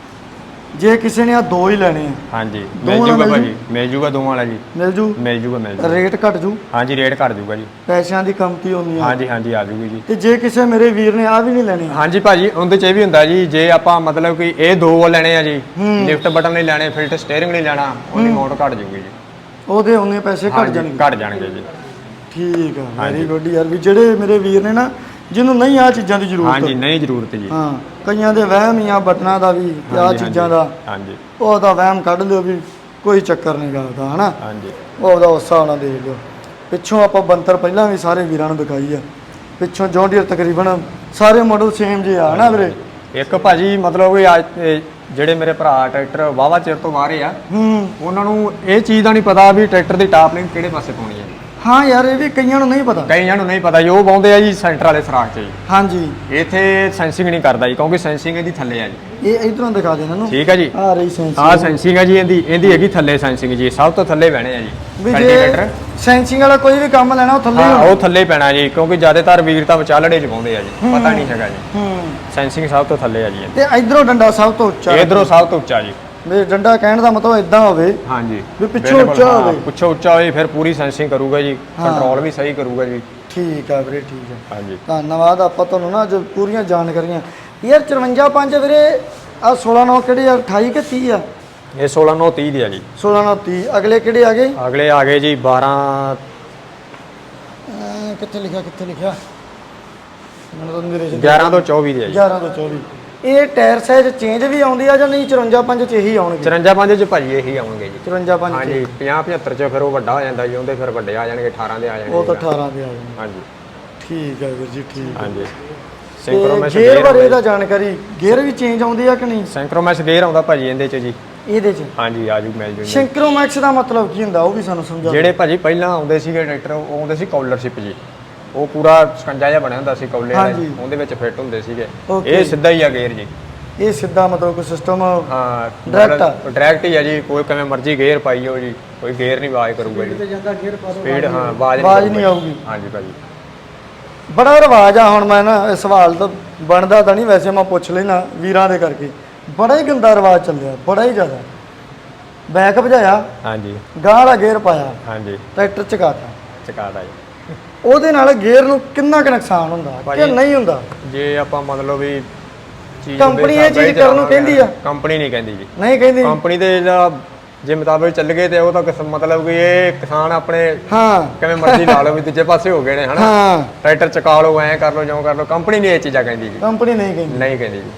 ਜੇ ਕਿਸੇ ਨੇ ਆ ਦੋ ਹੀ ਲੈਣੇ ਆ। ਹਾਂਜੀ ਦੋਵਾਂ ਮਿਲ ਜੂਗਾ ਮਿਲ ਭਾਜੀ ਮਿਲ ਜੂਗਾ ਦੋਵਾਂ ਵਾਲਾ ਜੀ। ਮਿਲ ਜੂ? ਮਿਲ ਜੂਗਾ ਮਿਲ ਜੂਗਾ। ਰੇਟ ਘਟ ਜੂ? ਹਾਂਜੀ ਰੇਟ ਘਟ ਜੂਗਾ ਜੀ। ਪੈਸਿਆਂ ਦੀ ਕਮਤੀ ਹੁੰਦੀ ਆ। ਹਾਂਜੀ ਹਾਂਜੀ ਆ ਜੂਗੀ ਜੀ। ਤੇ ਜੇ ਕਿਸੇ ਮੇਰੇ ਵੀਰ ਨੇ ਆ ਵੀ ਨਹੀਂ ਲੈਣੇ? ਹਾਂਜੀ ਭਾਜੀ ਉਹਦੇ ਚ ਇਹ ਵੀ ਹੁੰਦਾ ਜੀ ਜੇ ਆਪਾਂ ਮਤਲਬ ਕਿ ਇਹ ਦੋ ਲੈਣੇ ਆ ਜੀ ਲਿਫਟ ਬਟਨ ਨਹੀਂ ਲੈਣੇ ਫਿਲਟਰ ਸਟੀਅਰਿੰਗ ਨਹੀਂ ਲੈਣਾ ਉਹਦੀ ਅਮਾਉਂਟ ਘਟ ਜੂਗੀ ਜੀ। ਉਹਦੇ ਉਹਨੇ ਪੈਸੇ ਘਟ ਹਾਂਜੀ, ਜਾਣਗੇ। ਘਟ ਜਾਣਗੇ ਜੀ। ਠੀਕ ਆ ਵੈਰੀ ਗੁੱਡ ਯਾਰ ਵੀ ਜਿਹੜੇ ਮੇਰੇ ਵੀਰ ਨੇ ਨਾ ਜਿਹਨੂੰ ਨਹੀਂ ਆ ਚੀਜ਼ਾਂ ਦੀ ਜ਼ਰੂਰਤ। ਹਾਂਜੀ ਨਹੀਂ ਜ਼ਰੂਰਤ ਜੀ। ਹਾਂ। ਕਈਆਂ ਦੇ ਵਹਿਮ ਹੀ ਆ ਬਟਨਾਂ ਦਾ ਵੀ ਤੇ ਆ ਹਾਂਜੀ, ਚੀਜ਼ਾਂ ਦਾ। ਹਾਂਜੀ। ਉਹਦਾ ਵਹਿਮ ਕੱਢ ਲਿਓ ਵੀ ਕੋਈ ਚੱਕਰ ਨਹੀਂ ਗਾ ਉਹਦਾ ਹਨਾ? ਹਾਂਜੀ। ਉਹਦਾ ਉਸ ਹਿਸਾਬ ਨਾਲ ਦੇਖ ਲਿਓ। ਪਿੱਛੋਂ ਆਪਾਂ ਬੰਤਰ ਪਹਿਲਾਂ ਵੀ ਸਾਰੇ ਵੀਰਾਂ ਨੂੰ ਦਿਖਾਈ ਆ। ਪਿੱਛੋਂ ਜੌਂਡੀਅਰ ਤਕਰੀਬਨ ਸਾਰੇ ਮਾਡਲ ਸੇਮ ਜਿਹੇ ਆ ਹਨਾ ਵੀਰੇ? ਇੱਕ ਭਾਜੀ ਮਤਲਬ ਕਿ ਅੱਜ ਇਹ ਜਿਹੜੇ ਮੇਰੇ ਭਰਾ ਟਰੈਕਟਰ ਵਾਵਾ ਚਿਰ ਤੋਂ ਵਾਰੇ ਆ ਹੂੰ। ਉਹਨਾਂ ਨੂੰ ਇਹ ਚੀਜ਼ ਦਾ ਨਹੀਂ ਪਤਾ ਵੀ ਟਰੈਕਟਰ ਦੀ ਟਾਪ ਲਿੰਕ ਕਿਹੜੇ ਪਾਸੇ ਪਾਉਣੀ ਹੈ। ਜੀ ਹਾਂ ਯਾਰ ਇਹ ਵੀ ਕਈਆਂ ਨੂੰ ਨਹੀਂ ਪਤਾ। ਕਈਆਂ ਨੂੰ ਨਹੀਂ ਪਤਾ ਜੀ ਉਹ ਪਾਉਂਦੇ ਆ ਜੀ ਸੈਂਟਰ ਵਾਲੇ ਸਰਾਖ 'ਚ ਜੀ ਹਾਂਜੀ। ਇੱਥੇ ਸੈਂਸਿੰਗ ਨਹੀਂ ਕਰਦਾ ਜੀ ਕਿਉਂਕਿ ਸੈਂਸਿੰਗ ਇਹਦੀ ਥੱਲੇ ਆ ਜੀ। ਇਹ ਇਧਰੋਂ ਦਿਖਾ ਦੇ ਇਹਨਾਂ ਨੂੰ ਠੀਕ ਹੈ ਜੀ। ਆ ਰਹੀ ਸੈਂਸ ਆਹ ਸੈਂਸਿੰਗ ਹੈ ਜੀ ਇਹਦੀ ਇਹਦੀ ਹੈਗੀ ਥੱਲੇ ਸੈਂਸਿੰਗ ਜੀ ਸਭ ਤੋਂ ਥੱਲੇ ਬਹਿਣੇ ਆ ਜੀ ਵੀ ਜੇ ਕਲਟੀਵੇਟਰ ਸੈਂਸਿੰਗ ਵਾਲਾ ਕੋਈ ਵੀ ਕੰਮ ਲੈਣਾ ਉਹ ਥੱਲੇ ਹੀ ਹਾਂ ਹੋਣਾ। ਉਹ ਥੱਲੇ ਪੈਣਾ ਜੀ ਕਿਉਂਕਿ ਜ਼ਿਆਦਾਤਰ ਵੀਰ ਤਾਂ ਵਿਚਾਲੜੇ ਚ ਪਾਉਂਦੇ ਆ ਜੀ ਪਤਾ ਨਹੀਂ ਹੈਗਾ ਜੀ। ਹੂੰ। ਸੈਂਸਿੰਗ ਸਭ ਤੋਂ ਥੱਲੇ ਆ ਜੀ। ਤੇ ਇਧਰੋਂ ਡੰਡਾ ਸਭ ਤੋਂ ਉੱਚਾ। ਇਧਰੋਂ ਸਭ ਤੋਂ ਉੱਚਾ ਜੀ। ਵੀ ਡੰਡਾ ਕਹਿਣ ਦਾ ਮਤਲਬ ਇਦਾਂ ਹੋਵੇ ਹਾਂਜੀ। ਵੀ ਪਿੱਛੋਂ ਬਿਲਕੁਲ, ਉੱਚਾ ਹਾਂ, ਹੋਵੇ। ਪਿੱਛੋਂ ਉੱਚਾ ਹੋਵੇ ਫਿਰ ਪੂਰੀ ਸੈਂਸਿੰਗ ਕਰੂਗਾ ਜੀ ਕੰਟਰੋਲ ਵੀ ਸਹੀ ਕਰੂਗਾ ਜੀ। ਠੀਕ ਆ ਵੀਰੇ ਠੀਕ ਆ। ਹਾਂਜੀ। ਧੰਨਵਾਦ ਆਪਾਂ ਤੁਹਾਨੂੰ ਨਾ ਅੱਜ ਪੂਰੀਆਂ ਜਾਣਕਾਰੀਆਂ। ਯਾਰ 54 5 ਵੀਰੇ ਆ 16 9 ਕਿਹੜੇ ਆ? 28 ਕਿ 30 ਆ? ਇਹ 16 9 30 ਦੀ ਆ ਜੀ। 16 9 30 ਅਗਲੇ ਕਿਹੜੇ ਆ ਗਏ? ਅਗਲੇ ਆ ਗਏ ਜੀ 12 ਅਹ ਕਿੱਥੇ ਲਿਖਿਆ ਕਿੱਥੇ ਲਿਖਿਆ? ਮੈਨੂੰ ਤਾਂ ਮੇਰੇ 11 ਤੋਂ 24 ਦੀ ਆ ਜੀ। 11 ਤੋਂ 24 ਇਹ ਟਾਇਰ ਸਾਈਜ਼ ਚੇਂਜ ਵੀ ਆਉਂਦੀ ਆ ਜਾਂ ਨਹੀਂ? 54 5 ਚ ਇਹੀ ਆਉਣਗੇ? 54 5 ਚ ਭਾਜੀ ਇਹੀ ਆਉਣਗੇ ਜੀ। 54 5 ਹਾਂਜੀ 50 75 ਚ ਫਿਰ ਉਹ ਵੱਡਾ ਹੋ ਜਾਂਦਾ ਜੀ ਉਹਦੇ ਫਿਰ ਵੱਡੇ ਆ ਜਾਣਗੇ 18 ਦੇ ਆ ਉਹ ਤਾਂ ਜਾਣਗੇ 18 ਦੇ ਆ ਜਾਣਗੇ। ਹਾਂਜੀ। ਠੀਕ ਆ ਵੀਰ ਜੀ ਠੀਕ ਹਾਂਜੀ। ਸਿੰਕਰੋਮੈਸ ਗੇਅਰ ਬਾਰੇ ਦਾ ਜਾਣਕਾਰੀ ਗੇਅਰ ਵੀ ਚੇਂਜ ਆਉਂਦੀ ਆ ਕਿ ਨਹੀਂ? ਸਿੰਕਰੋਮੈਸ ਗੇਅਰ ਆਉਂਦਾ ਭਾਜੀ ਇਹਦੇ ਚ ਜੀ। ਇਹਦੇ ਚ? ਹਾਂਜੀ ਆਜੂ ਮਿਲ ਜੂ ਜੀ। ਸਿੰਕਰੋਮੈਕਸ ਦਾ ਮਤਲਬ ਕੀ ਹੁੰਦਾ? ਉਹ ਵੀ ਸਾਨੂੰ ਸਮਝਾ ਜਿਹੜੇ ਭਾਜੀ ਪਹਿਲਾਂ ਆਉਂਦੇ ਸੀਗੇ ਟਰੈਕਟਰ ਉਹ ਆਉਂਦੇ ਸੀ ਕੌਲਰਸ਼ਿਪ ਜੀ। ਉਹ ਪੂਰਾ ਸਕੰਜਾ ਜਿਹਾ ਬਣਿਆ ਹੁੰਦਾ ਸੀ ਕੌਲੇ ਵਾਲੇ ਹਾਂਜੀ। ਉਹਦੇ ਵਿੱਚ ਫਿੱਟ ਹੁੰਦੇ ਸੀਗੇ। Okay. ਇਹ ਸਿੱਧਾ ਹੀ ਆ ਗੇਅਰ ਜੀ। ਇਹ ਸਿੱਧਾ ਮਤਲਬ ਕੋਈ ਸਿਸਟਮ ਹਾਂ Direct ਆ? ਡਾਇਰੈਕਟ ਹੀ ਆ ਜੀ ਕੋਈ ਕਿਵੇਂ ਮਰਜ਼ੀ ਗੇਅਰ ਪਾਈ ਹੋ ਜੀ ਕੋਈ ਗੇਅਰ ਨਹੀਂ ਆਵਾਜ਼ ਕਰੂਗਾ ਜੀ। ਜਾਂਦਾ ਗੇਅਰ ਪਾ ਸਪੀਡ ਹਾਂ ਆਵਾਜ਼ ਆਵਾਜ਼ ਨਹੀਂ ਜੀ। ਆਊਗੀ। ਹਾਂਜੀ ਭਾਜੀ। ਬੜਾ ਰਿਵਾਜ ਆ ਹੁਣ ਮੈਂ ਨਾ ਇਹ ਸਵਾਲ ਤਾਂ ਬਣਦਾ ਤਾਂ ਨਹੀਂ ਵੈਸੇ ਮੈਂ ਪੁੱਛ ਲੈਣਾ ਵੀਰਾਂ ਦੇ ਕਰਕੇ। ਬੜਾ ਹੀ ਗੰਦਾ ਰਿਵਾਜ ਚੱਲਿਆ ਬੜਾ ਹੀ ਜ਼ਿਆਦਾ। ਬੈਕ ਭਜਾਇਆ ਹਾਂਜੀ। ਗਾਂ ਵਾਲਾ ਗੇਅਰ ਪਾਇਆ ਹਾਂਜੀ। ਟਰੈਕਟਰ ਚਕਾਤਾ। ਚਕਾੜਾ ਜੀ। ਉਹਦੇ ਨਾਲ ਗੇਅਰ ਨੂੰ ਕਿੰਨਾ ਕੁ ਨੁਕਸਾਨ ਹੁੰਦਾ ਕਿ ਭਾਜੀ, ਨਹੀਂ ਹੁੰਦਾ? ਜੇ ਆਪਾਂ ਮੰਨ ਲਓ ਵੀ ਚੀਜ਼ ਕੰਪਨੀ ਇਹ ਚੀਜ਼ ਕਰਨ ਨੂੰ ਕਹਿੰਦੀ ਆ? ਕੰਪਨੀ ਨਹੀਂ ਕਹਿੰਦੀ ਜੀ। ਨਹੀਂ ਕਹਿੰਦੀ? ਕੰਪਨੀ ਦੇ ਜਿਹੜਾ ਜੇ ਮੁਤਾਬਕ ਚੱਲ ਗਏ ਤੇ ਉਹ ਤਾਂ ਕਿਸ- ਮਤਲਬ ਕਿ ਇਹ ਕਿਸਾਨ ਆਪਣੇ ਹਾਂ। ਕਿਵੇਂ ਮਰਜ਼ੀ ਲਾ ਲਓ ਵੀ ਦੂਜੇ ਪਾਸੇ ਹੋ ਗਏ ਨੇ ਹਨਾ? ਹਾਂ। ਟਰੈਕਟਰ ਚਕਾ ਲਓ ਐਂ ਕਰ ਲਓ ਜਿਉਂ ਕਰ ਲਓ ਕੰਪਨੀ ਨਹੀਂ ਇਹ ਚੀਜ਼ਾਂ ਕਹਿੰਦੀ ਜੀ। ਕੰਪਨੀ ਨਹੀਂ ਕਹਿੰਦੀ। ਨਹੀਂ ਕਹਿੰਦੀ ਜੀ।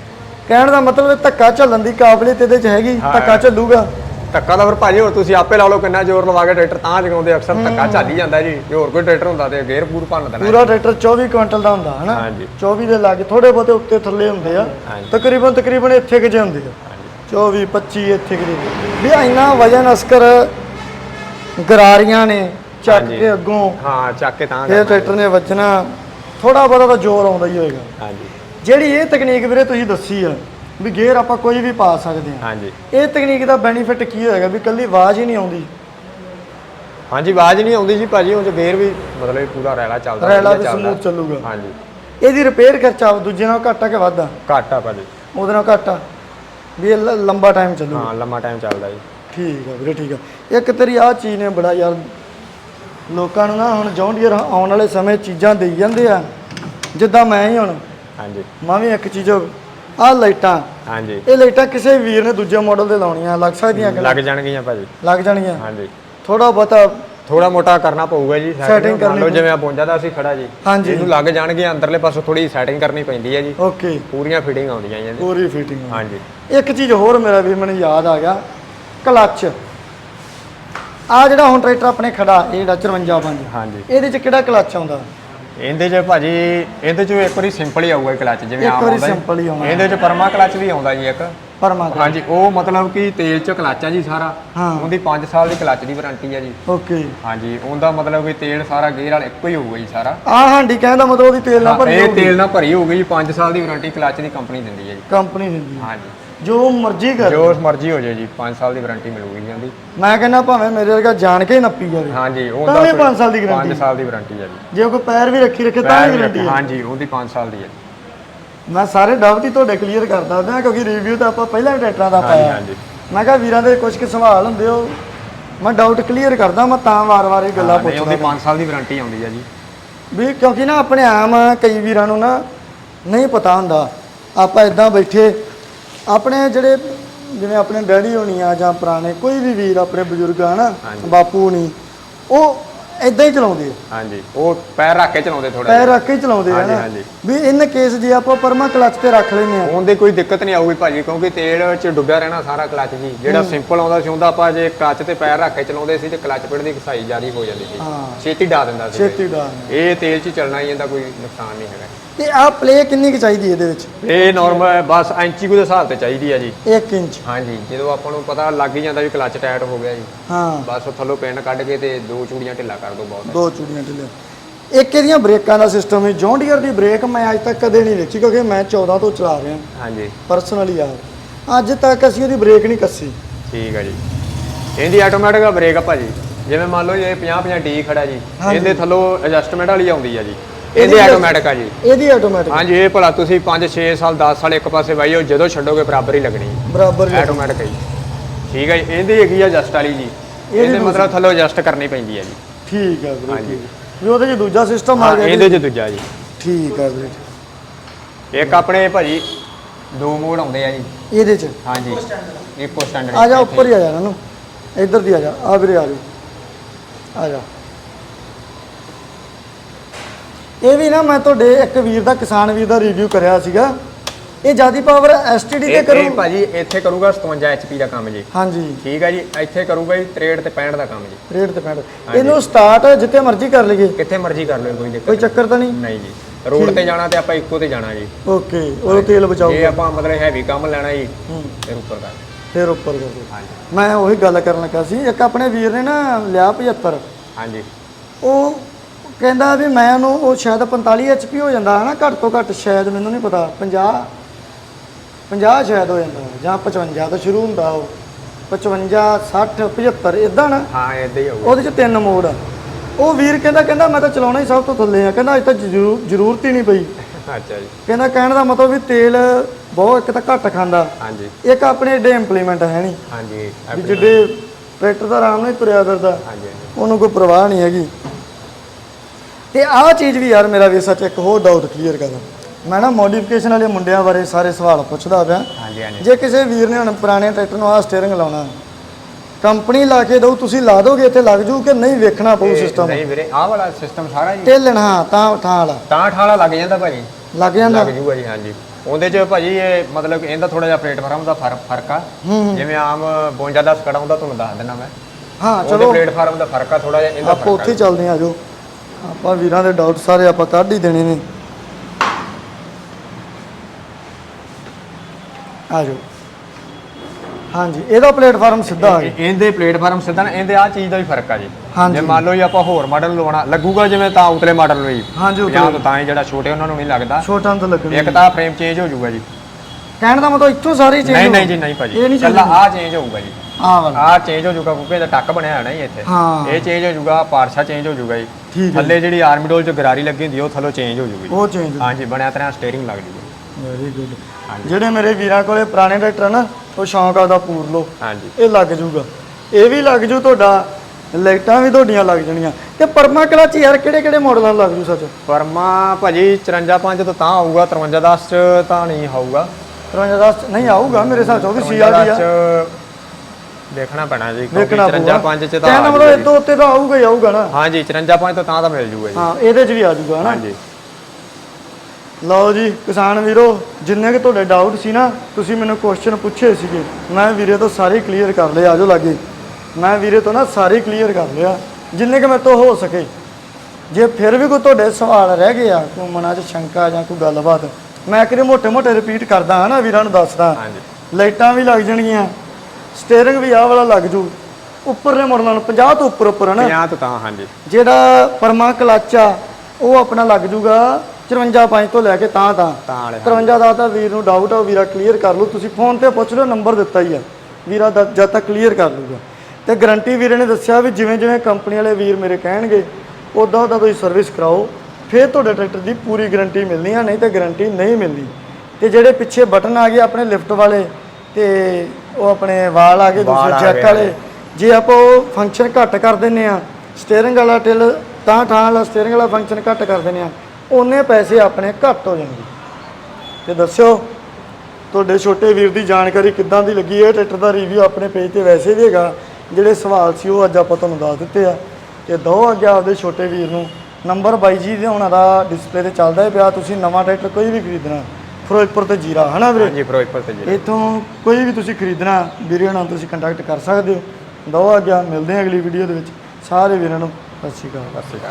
ਕਹਿਣ ਦਾ ਮਤਲਬ ਇਹ ਧੱਕਾ ਚੱਲਣ ਦੀ ਕਾਬਲੀਅਤ ਇਹਦੇ 'ਚ ਹੈਗੀ। ਧੱਕਾ ਚੱਲੂਗਾ ਧੱਕਾ ਤਾਂ ਫਿਰ ਭਾਜੀ ਹੋਰ ਤੁਸੀਂ ਆਪੇ ਲਾ ਲਓ ਕਿੰਨਾ ਜ਼ੋਰ ਲਵਾ ਕੇ ਟਰੈਕਟਰ ਤਾਂ ਜਗਾਉਂਦੇ ਅਕਸਰ ਧੱਕਾ ਚੱਲ ਹੀ ਜਾਂਦਾ ਜੀ। ਜੇ ਹੋਰ ਕੋਈ ਟਰੈਕਟਰ ਹੁੰਦਾ ਤੇ ਗੇਅਰ ਪੂਰ ਭੰਨ ਦੇਣਾ ਪੂਰਾ ਟਰੈਕਟਰ 24 ਕੁਇੰਟਲ ਦਾ ਹੁੰਦਾ ਹਨਾ? ਹਾਂਜੀ। 24 ਦੇ ਲਾਗੇ ਥੋੜੇ ਬਹੁਤੇ ਉੱਤੇ ਥੱਲੇ ਹੁੰਦੇ ਆ। ਹਾਂਜੀ। ਤਕਰੀਬਨ ਤਕਰੀਬਨ ਇੱਥੇ ਕਿ ਜੇ ਹੁੰਦੇ ਆ। 24 25 ਇੱਥੇ ਕਿ ਵੀ ਇੰਨਾ ਵਜਨ ਅਸਕਰ ਗਰਾਰੀਆਂ ਨੇ ਚੱਕ ਹਾਂਜੀ। ਕੇ ਅੱਗੋਂ। ਹਾਂ ਚੱਕ ਕੇ ਤਾਂ ਫਿਰ ਕਰਨਾ। ਟਰੈਕਟਰ ਨੇ ਵੱਜਣਾ ਥੋੜਾ ਬਹੁਤਾ ਤਾਂ ਜ਼ੋਰ ਆਉਂਦਾ ਹੀ ਹੋਏਗਾ। ਹਾਂਜੀ। ਜਿਹੜੀ ਇਹ ਤਕਨੀਕ ਵੀਰੇ ਤੁਸੀਂ ਦੱਸੀ ਆ ਵੀ ਗੇਅਰ ਆਪਾਂ ਕੋਈ ਵੀ ਪਾ ਸਕਦੇ ਆ ਹਾਂਜੀ। ਇਹ ਤਕਨੀਕ ਦਾ ਬੈਨੀਫਿਟ ਕੀ ਹੋਏਗਾ ਵੀ ਕੱਲੀ ਆਵਾਜ਼ ਹੀ ਨਹੀਂ ਆਉਂਦੀ? ਹਾਂਜੀ ਆਵਾਜ਼ ਨਹੀਂ ਆਉਂਦੀ ਜੀ ਭਾਜੀ ਉਹ ਗੇਅਰ ਵੀ ਮਤਲਬ ਪੂਰਾ ਰੈਲਾ ਚੱਲਦਾ ਰੈਲਾ ਵੀ। ਸਮੂਥ ਚੱਲੂਗਾ। ਹਾਂਜੀ। ਇਹਦੀ ਰਿਪੇਅਰ ਖਰਚਾ ਦੂਜੇ ਨਾਲ ਘੱਟ ਆ ਕਿ ਵੱਧ ਆ? ਘੱਟ ਆ ਭਾਜੀ। ਉਹਦੇ ਨਾਲ ਘੱਟ ਆ। ਵੀ ਇਹ ਲ- ਲੰਬਾ ਟਾਈਮ ਚੱਲੂਗਾ। ਹਾਂ ਲੰਮਾ ਟਾਈਮ ਚੱਲਦਾ ਜੀ। ਠੀਕ ਆ ਵੀਰੇ ਠੀਕ ਆ। ਇੱਕ ਤੇਰੀ ਆਹ ਚੀਜ਼ ਨੇ ਬੜਾ ਯਾਰ ਲੋਕਾਂ ਨੂੰ ਨਾ ਹੁਣ ਜੌਨ ਡੀਅਰ ਆਉਣ ਵਾਲੇ ਸਮੇਂ ਚੀਜ਼ਾਂ ਦੇਈ ਜਾਂਦੇ ਆ। ਜਿੱਦਾਂ ਮੈਂ ਹੀ ਹੁਣ। ਹਾਂਜੀ। ਮੈਂ ਵੀ ਇੱਕ ਚੀਜ਼ ਆਹ ਲਾਈਟਾਂ। ਹਾਂਜੀ। ਇਹ ਲਾਈਟਾਂ ਕਿਸੇ ਵੀਰ ਨੇ ਦੂਜੇ ਮਾਡਲ ਦੇ ਲਾਉਣੀਆਂ ਲੱਗ ਸਕਦੀਆਂ ਕਿ ਲੱਗ ਜਾਣਗੀਆਂ ਭਾਜੀ। ਲੱਗ ਜਾਣਗੀਆਂ। ਹਾਂਜੀ। ਥੋੜਾ ਬਹੁਤਾ ਥੋੜਾ ਮੋਟਾ ਕਰਨਾ ਪਊਗਾ ਜੀ Setting ਕਰਨੀ ਪਊ। ਜਿਵੇਂ ਆ 52 ਦਾ ਅਸੀਂ ਖੜਾ ਜੀ। ਹਾਂਜੀ। ਇਹਨੂੰ ਲੱਗ ਜਾਣਗੇ ਅੰਦਰਲੇ ਪਾਸੋਂ ਥੋੜੀ ਸੈਟਿੰਗ ਕਰਨੀ ਪੈਂਦੀ ਹੈ ਜੀ। ਓਕੇ। ਪੂਰੀਆਂ ਫਿਟਿੰਗ ਆਉਂਦੀਆਂ ਜੀ। ਪੂਰੀ ਫਿਟਿੰਗ ਹਾਂਜੀ। ਇੱਕ ਚੀਜ਼ ਹੋਰ ਮੇਰਾ ਵੀ ਮੈਨੂੰ ਯਾਦ ਆ ਗਿਆ ਕਲੱਚ ਆ ਜਿਹੜਾ ਹੁਣ ਟਰੈਕਟਰ ਆਪਣੇ ਖੜਾ ਇਹ ਜਿਹੜਾ 54 ਪੰਜ। ਹਾਂਜੀ। ਇਹਦੇ ਚ ਕਿਹੜਾ ਕਲੱਚ ਆਉਂਦਾ? ਇਹਦੇ 'ਚ ਭਾਜੀ ਇਹਦੇ 'ਚ ਇੱਕ ਵਾਰੀ ਸਿੰਪਲ ਹੀ ਆਊਗਾ ਕਲਚ ਜਿਵੇਂ ਇੱਕ ਆਮ ਵਾਰੀ ਆਉਂਦਾ ਜੀ। simple ਹੀ ਆਉਣਾ। ਇਹਦੇ 'ਚ ਪਰਮਾ ਕਲਚ ਵੀ ਆਉਂਦਾ ਜੀ ਇੱਕ ਪਰਮਾ ਹਾਂਜੀ ਉਹ ਮਤਲਬ ਕਿ ਤੇਲ 'ਚ ਕਲਚ ਆ ਜੀ ਸਾਰਾ ਹਾਂ। ਉਹਦੀ 5 ਸਾਲ ਦੀ ਕਲਚ ਦੀ ਵਾਰੰਟੀ ਹੈ ਜੀ ਓਕੇ ਹਾਂਜੀ ਉਹਦਾ ਮਤਲਬ ਕਿ ਤੇਲ ਸਾਰਾ ਗੇਅਰ ਵਾਲਾ ਇੱਕੋ ਹੀ ਹੋਊਗਾ ਜੀ ਸਾਰਾ ਆ ਹਾਂਡੀ ਕਹਿੰਦਾ ਮਤਲਬ ਉਹਦੀ ਤੇਲ ਨਾਲ ਭਰੀ ਇਹ ਹੋਊਗੀ। ਤੇਲ ਨਾਲ ਭਰੀ ਹੋਊਗੀ ਜੀ 5 ਸਾਲ ਦੀ ਵਾਰੰਟੀ ਕਲਚ ਦੀ ਕੰਪਨੀ ਦਿੰਦੀ ਹੈ ਜੀ ਕੰਪਨੀ ਦਿੰਦੀ ਹੈ। ਹਾਂਜੀ ਜੋ ਮਰਜ਼ੀ ਕਰ ਜੋ ਮਰਜ਼ੀ ਹੋ ਜਾਏ ਜੀ 5 ਸਾਲ ਦੀ ਵਾਰੰਟੀ ਮਿਲੂਗੀ ਜੀ ਉਹਦੀ। ਮੈਂ ਕਹਿੰਦਾ ਭਾਵੇਂ ਮੇਰੇ ਵਰਗਾ ਜਾਣ ਕੇ ਹੀ ਨੱਪੀ ਜਾਵੇ। ਹਾਂਜੀ ਤਾਂ ਵੀ ਪੰਜ ਸਾਲ ਦੀ guarantee 5 ਸਾਲ ਦੀ ਵਾਰੰਟੀ ਹੈ ਜੀ। ਜੇ ਕੋਈ ਪੈਰ ਵੀ ਰੱਖੀ ਰੱਖੇ ਤਾਂ ਵੀ ਗਰੰਟੀ ਹੈ। ਹਾਂਜੀ ਉਹਦੀ 5 ਸਾਲ ਦੀ ਹੈ। ਮੈਂ ਸਾਰੇ ਡਾਊਟ ਹੀ ਤੁਹਾਡੇ ਕਲੀਅਰ ਕਰ ਦੱਸਦਾ ਕਿਉਂਕਿ ਰਿਵਿਊ ਤਾਂ ਆਪਾਂ ਪਹਿਲਾਂ ਵੀ ਟਰੈਕਟਰਾਂ ਦਾ ਪਾਇਆ। ਹਾਂਜੀ ਮੈਂ ਕਿਹਾ ਵੀਰਾਂ ਦੇ ਕੁਝ ਕੁ ਸਵਾਲ ਹੁੰਦੇ ਉਹ ਮੈਂ ਡਾਊਟ ਕਲੀਅਰ ਕਰਦਾ ਮੈਂ ਤਾਂ ਵਾਰ-ਵਾਰ ਇਹ ਗੱਲਾਂ ਹਾਂ, ਪੁੱਛਦਾ ਉਹਦੀ 5 ਸਾਲ ਦੀ ਵਾਰੰਟੀ ਆਉਂਦੀ ਹੈ ਜੀ। ਵੀ ਕਿਉਂਕਿ ਨਾ ਆਪਣੇ ਆਮ ਕਈ ਵੀਰਾਂ ਨੂੰ ਨਾ ਨਹੀਂ ਪਤਾ ਹੁੰਦਾ ਆਪਾਂ ਇਦਾਂ ਬੈਠੇ ਆਪਣੇ ਜਿਹੜੇ ਜਿਵੇਂ ਆਪਣੇ ਡੈਡੀ ਹੋਣੀ ਆ ਜਾਂ ਪੁਰਾਣੇ ਕੋਈ ਵੀ ਵੀਰ ਆਪਣੇ ਬਜ਼ੁਰਗ ਆ ਨਾ ਹਾਂਜੀ। ਬਾਪੂ ਨਹੀਂ ਉਹ ਇਦਾਂ ਹੀ ਚਲਾਉਂਦੇ ਆ। ਹਾਂਜੀ ਉਹ ਪੈਰ ਰੱਖ ਕੇ ਚਲਾਉਂਦੇ ਥੋੜਾ ਪੈਰ ਰੱਖ ਕੇ ਹੀ ਚਲਾਉਂਦੇ ਆ ਹਾਂਜੀ, ਨਾ। ਹਾਂਜੀ। ਵੀ ਇਨ ਕੇਸ ਜੇ ਆਪਾਂ ਪਰਮਾ ਕਲਚ ਤੇ ਰੱਖ ਲੈਨੇ ਆ। ਉਹਦੇ ਕੋਈ ਦਿੱਕਤ ਨਹੀਂ ਆਊਗੀ ਭਾਜੀ ਕਿਉਂਕਿ ਤੇਲ 'ਚ ਡੁੱਬਿਆ ਰਹਿਣਾ ਸਾਰਾ ਕਲਚ ਜੀ। ਜਿਹੜਾ ਸਿੰਪਲ ਆਉਂਦਾ ਸੀ ਉਹਦਾ ਆਪਾਂ ਜੇ ਕਲਚ ਤੇ ਪੈਰ ਰੱਖ ਕੇ ਚਲਾਉਂਦੇ ਸੀ ਤੇ ਕਲਚ ਪਿੜ ਦੀ ਘਸਾਈ ਜ਼ਿਆਦਾ ਹੋ ਜਾਂਦੀ ਸੀ। ਹਾਂ। ਛੇਤੀ ਡਾ ਦਿੰਦਾ ਸੀ। ਛੇਤੀ ਦਾ ਇਹ ਤੇਲ 'ਚ ਹੀ ਚੱਲਣਾ ਹੀ ਇਹਦਾ ਕੋਈ ਨੁਕਸਾਨ ਨਹੀਂ ਹੈਗਾ। ਤੇ ਆਹ ਪਲੇ ਕਿੰਨੀ ਕੁ ਚਾਹੀਦੀ ਇਹਦੇ ਵਿੱਚ? ਇਹ ਨਾਰਮਲ ਬਸ ਇੰਚੀ ਕੁ ਦੇ ਹਿਸਾਬ ਤੇ ਚਾਹੀਦੀ ਆ ਜੀ। 1 ਇੰਚ। ਹਾਂਜੀ ਜਦੋਂ ਆਪਾਂ ਨੂੰ ਪਤਾ ਲੱਗ ਹੀ ਜਾਂਦਾ ਵੀ ਕਲਚ ਟਾਇਟ ਹੋ ਗਿਆ ਜੀ। ਹਾਂ। ਬਸ ਉਹ ਥੱਲੋਂ ਪਿੰਨ ਕੱਢ ਕੇ ਤੇ ਦੋ ਚੂੜੀਆਂ ਢਿੱਲਾ ਕਰ ਦੋ ਬਹੁਤ। ਹੈ। ਦੋ ਚੂੜੀਆਂ ਢਿੱਲੇ। ਇੱਕ ਇਹਦੀਆਂ ਬ੍ਰੇਕਾਂ ਦਾ ਸਿਸਟਮ ਹੈ। ਜੌਨ ਡੀਅਰ ਦੀ ਬ੍ਰੇਕ ਮੈਂ ਅੱਜ ਤੱਕ ਕਦੇ ਨਹੀਂ ਵੇਖੀ ਕਿਉਂਕਿ ਮੈਂ 14 ਤੋਂ ਚਲਾ ਰਿਹਾ। ਹਾਂਜੀ। ਪਰਸਨਲੀ ਯਾਰ। ਅੱਜ ਤੱਕ ਅਸੀਂ ਉਹਦੀ ਬ੍ਰੇਕ ਨਹੀਂ ਕੱਸੀ। ਠੀਕ ਹੈ ਜੀ। ਇਹਦੀ ਆਟੋਮੈਟਿਕ ਬ੍ਰੇਕ ਆ ਭਾਜੀ ਜਿਵੇਂ ਮੰਨ ਲਓ ਇਹ 50 50 ਡੀ ਖੜਾ ਜੀ। ਇਹਦੇ ਥੱਲੋਂ ਐਡਜਸਟਮੈਂਟ ਵਾਲੀ ਆਉਂਦੀ ਆ ਜੀ। ਇਹਦੀ ਆਟੋਮੈਟਿਕ ਆ ਜੀ। ਇਹਦੀ ਆਟੋਮੈਟਿਕ ਹਾਂਜੀ ਇਹ ਭਲਾ ਤੁਸੀਂ 5 6 ਸਾਲ 10 ਸਾਲ ਇੱਕ ਪਾਸੇ ਵਾਈਓ ਜਦੋਂ ਛੱਡੋਗੇ ਬਰਾਬਰ ਹੀ ਲੱਗਣੀ। ਬਰਾਬਰ ਆਟੋਮੈਟਿਕ ਹੈ ਜੀ। ਠੀਕ ਹੈ ਜੀ। ਇਹਦੀ ਹੈਗੀ ਆ ਐਡਜਸਟ ਵਾਲੀ ਜੀ। ਇਹਦੇ ਮਤਲਬ ਥੱਲੋਂ ਐਡਜਸਟ ਕਰਨੀ ਪੈਂਦੀ ਹੈ ਜੀ। ਠੀਕ ਹੈ ਵੀਰੇ ਹਾਂਜੀ। ਠੀਕ। ਵੀ ਉਹਦੇ 'ਚ ਦੂਜਾ ਸਿਸਟਮ ਆ ਗਿਆ ਇਹਦੇ ਜੀ। 'ਚ ਦੂਜਾ ਜੀ। ਠੀਕ ਹੈ ਵੀਰੇ। ਇੱਕ ਆਪਣੇ ਭਾਜੀ ਦੋ ਮੋਡ ਆਉਂਦੇ ਆ ਜੀ। ਇਹਦੇ 'ਚ। ਹਾਂਜੀ। ਇੱਕੋ ਸਟੈਂਡਰਡ ਆ। ਜਾ ਉੱਪਰ ਹੀ ਆ ਜਾ ਨਾਨੂੰ ਇੱਧਰ ਦੀ ਆ ਜਾ। ਆ ਵੀਰੇ ਆ ਵੀ ਆ ਜਾ। ਇਹ ਵੀ ਨਾ ਮੈਂ ਤੁਹਾਡੇ ਇੱਕ ਵੀਰ ਦਾ ਕਿਸਾਨ ਵੀਰ ਦਾ ਰਿਵਿਊ ਕਰਿਆ ਸੀਗਾ। ਇਹ ਜਿਆਦੀ ਪਾਵਰ ਐਸਟੀਡੀ ਤੇ ਕਰੂ ਇਹ ਭਾਜੀ ਇੱਥੇ ਕਰੂਗਾ 57 HP ਦਾ ਕੰਮ ਜੀ। ਹਾਂਜੀ। ਠੀਕ ਹੈ ਜੀ ਇੱਥੇ ਕਰੂਗਾ ਜੀ 63 ਤੇ 65 ਦਾ ਕੰਮ ਜੀ। ਰੇਟ ਤੇ ਪੈਂਟ ਇਹਨੂੰ ਸਟਾਰਟ ਜਿੱਥੇ ਮਰਜ਼ੀ ਕਰ ਲਈਏ। ਕਿੱਥੇ ਮਰਜ਼ੀ ਕਰ ਲਓ ਕੋਈ ਦਿੱਕਤ ਕੋਈ ਚੱਕਰ ਤਾਂ ਨਹੀਂ? ਨਹੀਂ ਜੀ। ਰੋਡ ਤੇ ਜਾਣਾ ਤੇ ਆਪਾਂ ਇੱਕੋ ਤੇ ਜਾਣਾ ਜੀ। ਓਕੇ ਉਹ ਤੇਲ ਜੇ ਬਚਾਊਗਾ ਆਪਾਂ ਮਤਲਬ ਹੈਵੀ ਕੰਮ ਲੈਣਾ ਜੀ ਫਿਰ ਉੱਪਰ ਕਰ ਫਿਰ ਉੱਪਰ ਕਰ ਦਿਓ। ਹਾਂਜੀ। ਮੈਂ ਉਹੀ ਗੱਲ ਕਰਨ ਲੱਗਾ ਸੀ। ਇੱਕ ਆਪਣੇ ਵੀਰ ਨੇ ਨਾ ਲਿਆ 75 ਹਾਂਜੀ। ਉਹ ਕਹਿੰਦਾ ਵੀ ਮੈਂ ਉਹਨੂੰ ਉਹ ਸ਼ਾਇਦ 45 ਐਚਪੀ ਹੋ ਜਾਂਦਾ ਹੈ ਨਾ ਘੱਟ ਤੋਂ ਘੱਟ ਸ਼ਾਇਦ ਮੈਨੂੰ ਨਹੀਂ ਪਤਾ 50 50 ਸ਼ਾਇਦ ਹੋ ਜਾਂਦਾ ਜਾਂ 55 ਤੋਂ ਸ਼ੁਰੂ ਹੁੰਦਾ ਉਹ। 55 60 75 ਇਦਾਂ ਨਾ। ਹਾਂ ਇਦਾਂ ਹੀ ਹੋਊਗਾ ਉਹਦੇ ਚ ਤਿੰਨ ਮੋਡ ਆ। ਉਹ ਵੀਰ ਕਹਿੰਦਾ ਕਹਿੰਦਾ ਮੈਂ ਤਾਂ ਚਲਾਉਣਾ ਹੀ ਸਭ ਤੋਂ ਥੱਲੇ ਆ ਕਹਿੰਦਾ ਅਜੇ ਤਾਂ ਜ਼ਰੂ- ਜ਼ਰੂਰਤ ਹੀ ਨਹੀਂ ਪਈ। ਅੱਛਾ ਜੀ। ਕਹਿੰਦਾ ਕਹਿਣ ਦਾ ਮਤਲਬ ਵੀ ਤੇਲ ਬਹੁਤ ਇੱਕ ਤਾਂ ਘੱਟ ਖਾਂਦਾ। ਹਾਂਜੀ। ਇੱਕ ਆਪਣੇ ਏਡੇ ਇੰਪਲੀਮੈਂਟ ਹੈ ਨਹੀਂ। ਹਾਂਜੀ ਜਿੱਡੇ ਟਰੈਕਟਰ ਦਾ ਆਰਾਮ ਨਾਲ ਤੁਰਿਆ ਫਿਰਦਾ। ਹਾਂਜੀ। ਉਹਨੂੰ ਕੋਈ ਪਰਵਾਹ ਨਹੀਂ ਹੈਗੀ। ਤੇ ਆਹ ਚੀਜ਼ ਵੀ ਯਾਰ ਮੇਰਾ ਵੀ ਸੱਚ ਇੱਕ ਹੋਰ ਡਾਊਟ ਕਲੀਅਰ ਕਰ। ਮੈਂ ਨਾ ਮੋਡੀਫਿਕੇਸ਼ਨ ਵਾਲੇ ਮੁੰਡਿਆਂ ਬਾਰੇ ਸਾਰੇ ਸਵਾਲ ਪੁੱਛਦਾ ਪਿਆ। ਹਾਂਜੀ ਹਾਂਜੀ। ਜੇ ਕਿਸੇ ਵੀਰ ਨੇ ਹੁਣ ਪੁਰਾਣੇ ਟਰੈਕਟਰ ਨੂੰ ਆਹ ਸਟੀਅਰਿੰਗ ਲਾਉਣਾ ਕੰਪਨੀ ਲਾ ਕੇ ਦਊ ਤੁਸੀਂ ਲਾ ਦੋਗੇ ਇੱਥੇ ਲੱਗ ਜੂ ਕਿ ਨਹੀਂ ਵੇਖਣਾ ਪਊ ਸਿਸਟਮ ਨਹੀਂ ਵੀਰੇ ਆਹ ਵਾਲਾ ਸਿਸਟਮ ਸਾਰਾ ਜੀ। ਢੇਲਣ ਹਾਂ ਤਾਂ ਥਾਂ ਵਾਲਾ। ਤਾਂ ਠਾਲਾ ਲੱਗ ਜਾਂਦਾ ਭਾਜੀ। ਲੱਗ ਜਾਂਦਾ? ਲੱਗ ਜੂਗਾ ਜੀ ਹਾਂਜੀ। ਉਹਦੇ ਚ ਭਾਜੀ ਇਹ ਮਤਲਬ ਇਹਦਾ ਥੋੜਾ ਜਿਹਾ ਪਲੇਟਫਾਰਮ ਦਾ ਫ਼ਰਕ ਫ਼ਰਕ ਆ। ਜਿਵੇਂ ਆਮ 52 ਦਾ ਸਕੜਾ ਹੁੰਦਾ ਤੁਹਾਨੂੰ ਦੱਸ ਦਿੰਦਾ ਮੈਂ। ਹਾਂ ਚਲੋ। ਪਲੇਟਫਾਰਮ ਦਾ ਫ਼ਰਕ ਆ ਥੋੜਾ ਜਿਹਾ ਇਹਦਾ ਆਪਾਂ ਉੱਥੇ ਚੱਲਦੇ ਹਾਂ ਜੋ ਆਪਾਂ ਵੀਰਾਂ ਦੇ ਡਾਊਟ ਸਾਰੇ ਆਪਾਂ ਕੱਢ ਹੀ ਦੇਣੇ ਨੇ। ਆ ਜਾਓ। ਹਾਂਜੀ ਇਹਦਾ ਪਲੇਟਫਾਰਮ ਸਿੱਧਾ ਆ। ਗਿਆ। ਇਹ- ਇਹਦੇ ਪਲੇਟਫਾਰਮ ਸਿੱਧਾ ਨਾ ਇਹਦੇ ਆ ਚੀਜ਼ ਦਾ ਵੀ ਫ਼ਰਕ ਆ ਜੀ। ਜੇ ਮੰਨ ਲਓ ਜੀ ਆਪਾਂ ਹੋਰ ਮਾਡਲ ਲਵਾਉਣਾ ਲੱਗੂਗਾ ਜਿਵੇਂ ਤਾਂ ਉਤਲੇ ਮਾਡਲ ਨੂੰ ਜੀ। ਹਾਂਜੀ, ਉਤਲੇ। 50 ਤੋਂ ਹੀ ਜਿਹੜਾ ਛੋਟੇ ਉਹਨਾਂ ਨੂੰ ਨਹੀਂ ਲੱਗਦਾ। ਛੋਟਾ ਤਾਂ ਲੱਗਣਾ ਇੱਕ ਤਾਂ ਫਰੇਮ ਚੇਂਜ ਹੋ ਜਾਊਗਾ ਜੀ। ਕਹਿਣ ਦਾ ਮਤਲਬ ਇੱਥੋਂ ਸਾਰੇ ਚੇਂਜ ਨਹੀਂ ਨਹੀਂ ਜੀ ਨਹੀਂ ਭਾਜੀ। ਇਹ ਨਹੀਂ ਕੱਲਾ ਆ ਚੇਂਜ ਹੋਊਗਾ ਜੀ। ਆ ਵਾਲਾ। ਆ ਚੇਂਜ ਹੋ ਜਾਊਗਾ ਕਿਉਂਕਿ ਇਹਦਾ ਟੱਕ ਬਣਿਆ ਹੋਣਾ ਹੀ ਇੱਥੇ। ਹਾਂ। ਇਹ ਚੇਂਜ ਹੋ ਜਾਊਗਾ ਪਾਰਸ਼ਾ ਚੇਂਜ ਹੋ ਜਾਊਗਾ ਜੀ। ਹੈ ਥੱਲੇ ਜਿਹੜੀ ਆਰਮੀ ਡੋਲ ਚ ਗਰਾਰੀ ਲੱਗੀ ਹੁੰਦੀ ਆ, ਉਹ ਥੱਲੋਂ ਚੇਂਜ ਹੋ ਜਾਊਗੀ। ਉਹ ਚੇਂਜ ਹਾਂਜੀ ਬਣਿਆ ਤਰ੍ਹਾਂ ਸਟੀਅਰਿੰਗ ਲੱਗ ਜਾਊਗਾ ਵੈਰੀ ਗੁੱਡ ਹਾਂਜੀ। ਜਿਹੜੇ ਮੇਰੇ ਵੀਰਾਂ ਕੋਲੇ ਪੁਰਾਣੇ ਟਰੈਕਟਰ ਨਾ ਉਹ ਸ਼ੌਂਕ ਆਦਾ ਪੂਰ ਲੋ ਹਾਂਜੀ। ਇਹ ਲੱਗ ਜੂਗਾ। ਇਹ ਵੀ ਲੱਗ ਜੂ ਤੁਹਾਡਾ ਲਾਈਟਾਂ ਵੀ ਤੁਹਾਡੀਆਂ ਲੱਗ ਜਾਣੀਆਂ। ਤੇ ਪਰਮਾ ਕਲਚ ਯਾਰ ਕਿਹੜੇ ਕਿਹੜੇ ਮਾਡਲਾਂ ਲੱਗ ਜੂ ਸੱਚ? ਪਰਮਾ ਭਾਜੀ 54 5 ਤੋਂ ਤਾਂ ਆਊਗਾ 53 10 ਚ ਤਾਂ ਨਹੀਂ ਆਊਗਾ। 53 ਨਹੀਂ ਆਊਗਾ ਮੇਰੇ ਹਿਸਾਬ ਚ ਉਹ ਵੀ 53 ਸੀਆਰਡੀ ਆ। ਚ ਦੇਖਣਾ ਪੈਣਾ ਜੀ ਕਿਉਂਕਿ ਦੇਖਣਾ 54.5 ਚ ਤਾਂ ਤਾਂ ਨੰਬਰ ਇਹ ਉੱਤੇ ਤਾਂ ਆਊਗਾ ਹੀ ਆਊਗਾ ਨਾ। ਹਾਂਜੀ 54.5 ਤੋਂ ਤਾਂ ਤਾਂ ਮਿਲ ਜੂਗਾ ਜੀ। ਹਾਂ ਇਹਦੇ 'ਚ ਵੀ ਆ ਜਾਊਗਾ ਨਾ ਹਾਂਜੀ। ਲਓ ਜੀ ਕਿਸਾਨ ਵੀਰੋ ਜਿੰਨੇ ਕਿ ਤੁਹਾਡੇ ਡਾਊਟ ਸੀ ਨਾ ਤੁਸੀਂ ਮੈਨੂੰ ਕੁਐਸਚਨ ਪੁੱਛੇ ਸੀਗੇ। ਮੈਂ ਵੀਰੇ ਤੋਂ ਸਾਰੇ ਕਲੀਅਰ ਕਰ ਲਿਆ ਆਜੋ ਲਾਗੇ। ਮੈਂ ਵੀਰੇ ਤੋਂ ਨਾ ਸਾਰੇ ਕਲੀਅਰ ਕਰ ਲਿਆ। ਜਿੰਨੇ ਕਿ ਮੈਂ ਤੋਂ ਹੋ ਸਕੇ। ਜੇ ਫਿਰ ਵੀ ਕੋਈ ਤੁਹਾਡੇ ਸਵਾਲ ਰਹਿ ਗਏ ਆ ਕੋਈ ਮਨਾਂ 'ਚ ਸ਼ੰਕਾ ਜਾਂ ਕੋਈ ਗੱਲਬਾਤ ਮੈਂ ਕਿਰੇ ਮੋਟੇ ਮੋਟੇ ਰਿਪੀਟ ਕਰਦਾ ਹਾਂ ਨਾ ਵੀਰਾਂ ਨੂੰ ਦੱਸਦਾ। ਹਾਂਜੀ। ਲਾਈਟਾਂ ਵੀ ਲੱਗ ਜਾਣਗੀਆਂ। ਸਟੀਅਰਿੰਗ ਵੀ ਆਹ ਵਾਲਾ ਲੱਗ ਜੂ। ਮਾਡਲਾਂ ਨੂੰ 50 ਤੋਂ ਉੱਪਰ ਉੱਪਰ ਹੈ ਨਾ 50 ਤੋਂ ਤਾਂ ਹਾਂਜੀ। ਜਿਹੜਾ ਪਰਮਾ ਕਲਚ ਆ ਉਹ ਆਪਣਾ ਲੱਗ ਜੂਗਾ 54 ਪੰਜ ਤੋਂ ਲੈ ਕੇ ਤਾਂ ਤਾਂ। ਤਾਂ ਵਾਲੇ 53 ਦਾ ਤਾਂ ਵੀਰ ਨੂੰ ਡਾਊਟ ਆ ਵੀਰਾ ਕਲੀਅਰ ਕਰ ਲਓ ਤੁਸੀਂ ਫੋਨ ਤੇ ਪੁੱਛ ਲਓ ਨੰਬਰ ਦਿੱਤਾ ਹੀ ਆ। ਵੀਰਾ ਦਾ ਜਦ ਤੱਕ ਕਲੀਅਰ ਕਰ ਲੂਗਾ ਤੇ ਗਾਰੰਟੀ ਵੀਰੇ ਨੇ ਦੱਸਿਆ ਵੀ ਜਿਵੇਂ ਜਿਵੇਂ ਕੰਪਨੀ ਵਾਲੇ ਵੀਰ ਮੇਰੇ ਕਹਿਣਗੇ ਉਦਾਂ ਉਦਾਂ ਤੁਸੀਂ ਸਰਵਿਸ ਕਰਾਓ। ਫਿਰ ਤੁਹਾਡੇ ਟਰੈਕਟਰ ਦੀ ਪੂਰੀ ਗਾਰੰਟੀ ਮਿਲਣੀ ਆ ਨਹੀਂ ਤਾਂ ਗਾਰੰਟੀ ਨਹੀਂ ਮਿਲਣੀ। ਤੇ ਜਿਹੜੇ ਪਿੱਛੇ ਬਟਨ ਆ ਗਏ ਆਪਣੇ ਲਿਫਟ ਵਾਲੇ ਤੇ ਉਹ ਆਪਣੇ ਵਾਲ ਆ ਗਏ ਵਾਲ ਦੂਸਰੇ ਆ ਜੈਕ ਗਏ। ਵਾਲੇ। ਜੇ ਆਪਾਂ ਉਹ ਫੰਕਸ਼ਨ ਘੱਟ ਕਰ ਦਿੰਨੇ ਆ ਸਟੀਅਰਿੰਗ ਵਾਲਾ ਟਿਲ ਤਾਂ ਠਾਂ ਵਾਲਾ ਸਟੀਅਰਿੰਗ ਵਾਲਾ ਫੰਕਸ਼ਨ ਘੱਟ ਕਰ ਦਿੰਨੇ ਆ ਉਹਨੇ ਪੈਸੇ ਆਪਣੇ ਘੱਟ ਹੋ ਜਾਣਗੇ। ਤੇ ਦੱਸਿਓ ਤੁਹਾਡੇ ਛੋਟੇ ਵੀਰ ਦੀ ਜਾਣਕਾਰੀ ਕਿੱਦਾਂ ਦੀ ਲੱਗੀ? ਇਹ ਟਰੈਕਟਰ ਦਾ ਰਿਵਿਊ ਆਪਣੇ ਪੇਜ ਤੇ ਵੈਸੇ ਵੀ ਹੈਗਾ। ਜਿਹੜੇ ਸਵਾਲ ਸੀ ਉਹ ਅੱਜ ਆਪਾਂ ਤੁਹਾਨੂੰ ਦੱਸ ਦਿੱਤੇ ਆ। ਤੇ ਦੋ ਅੱਗੇ ਆਪਦੇ ਛੋਟੇ ਵੀਰ ਨੂੰ। ਨੰਬਰ ਬਾਈ ਜੀ ਦੇ ਉਹਨਾਂ ਦਾ ਡਿਸਪਲੇ ਤੇ ਚੱਲਦਾ ਹੀ ਪਿਆ। ਤੁਸੀਂ ਨਵਾਂ ਟਰੈਕਟਰ ਕੋਈ ਵੀ ਖਰੀਦਣਾ ਫਿਰੋਜ਼ਪੁਰ ਤੇ ਜੀਰਾ ਹਨਾ ਵੀਰੇ? ਹਾਂਜੀ ਫਿਰੋਜ਼ਪੁਰ ਤੇ ਜੀ ਇਥੋਂ ਕੋਈ ਵੀ ਤੁਸੀਂ ਖਰੀਦਣਾ ਵੀਰੇ ਨਾਲ ਤੁਸੀਂ ਕੰਟੈਕਟ ਕਰ ਸਕਦੇ ਹੋ। ਦੋ ਅੱਗੇ ਮਿਲਦੇ ਹਾਂ ਅਗਲੀ ਵੀਡੀਓ ਦੇ ਵਿੱਚ। ਸਾਰੇ ਵੀਰਾਂ ਨੂੰ ਸਤਿ ਸ਼੍ਰੀ ਅਕਾਲ। ਸਤਿ ਸ਼੍ਰੀ ਅਕਾਲ।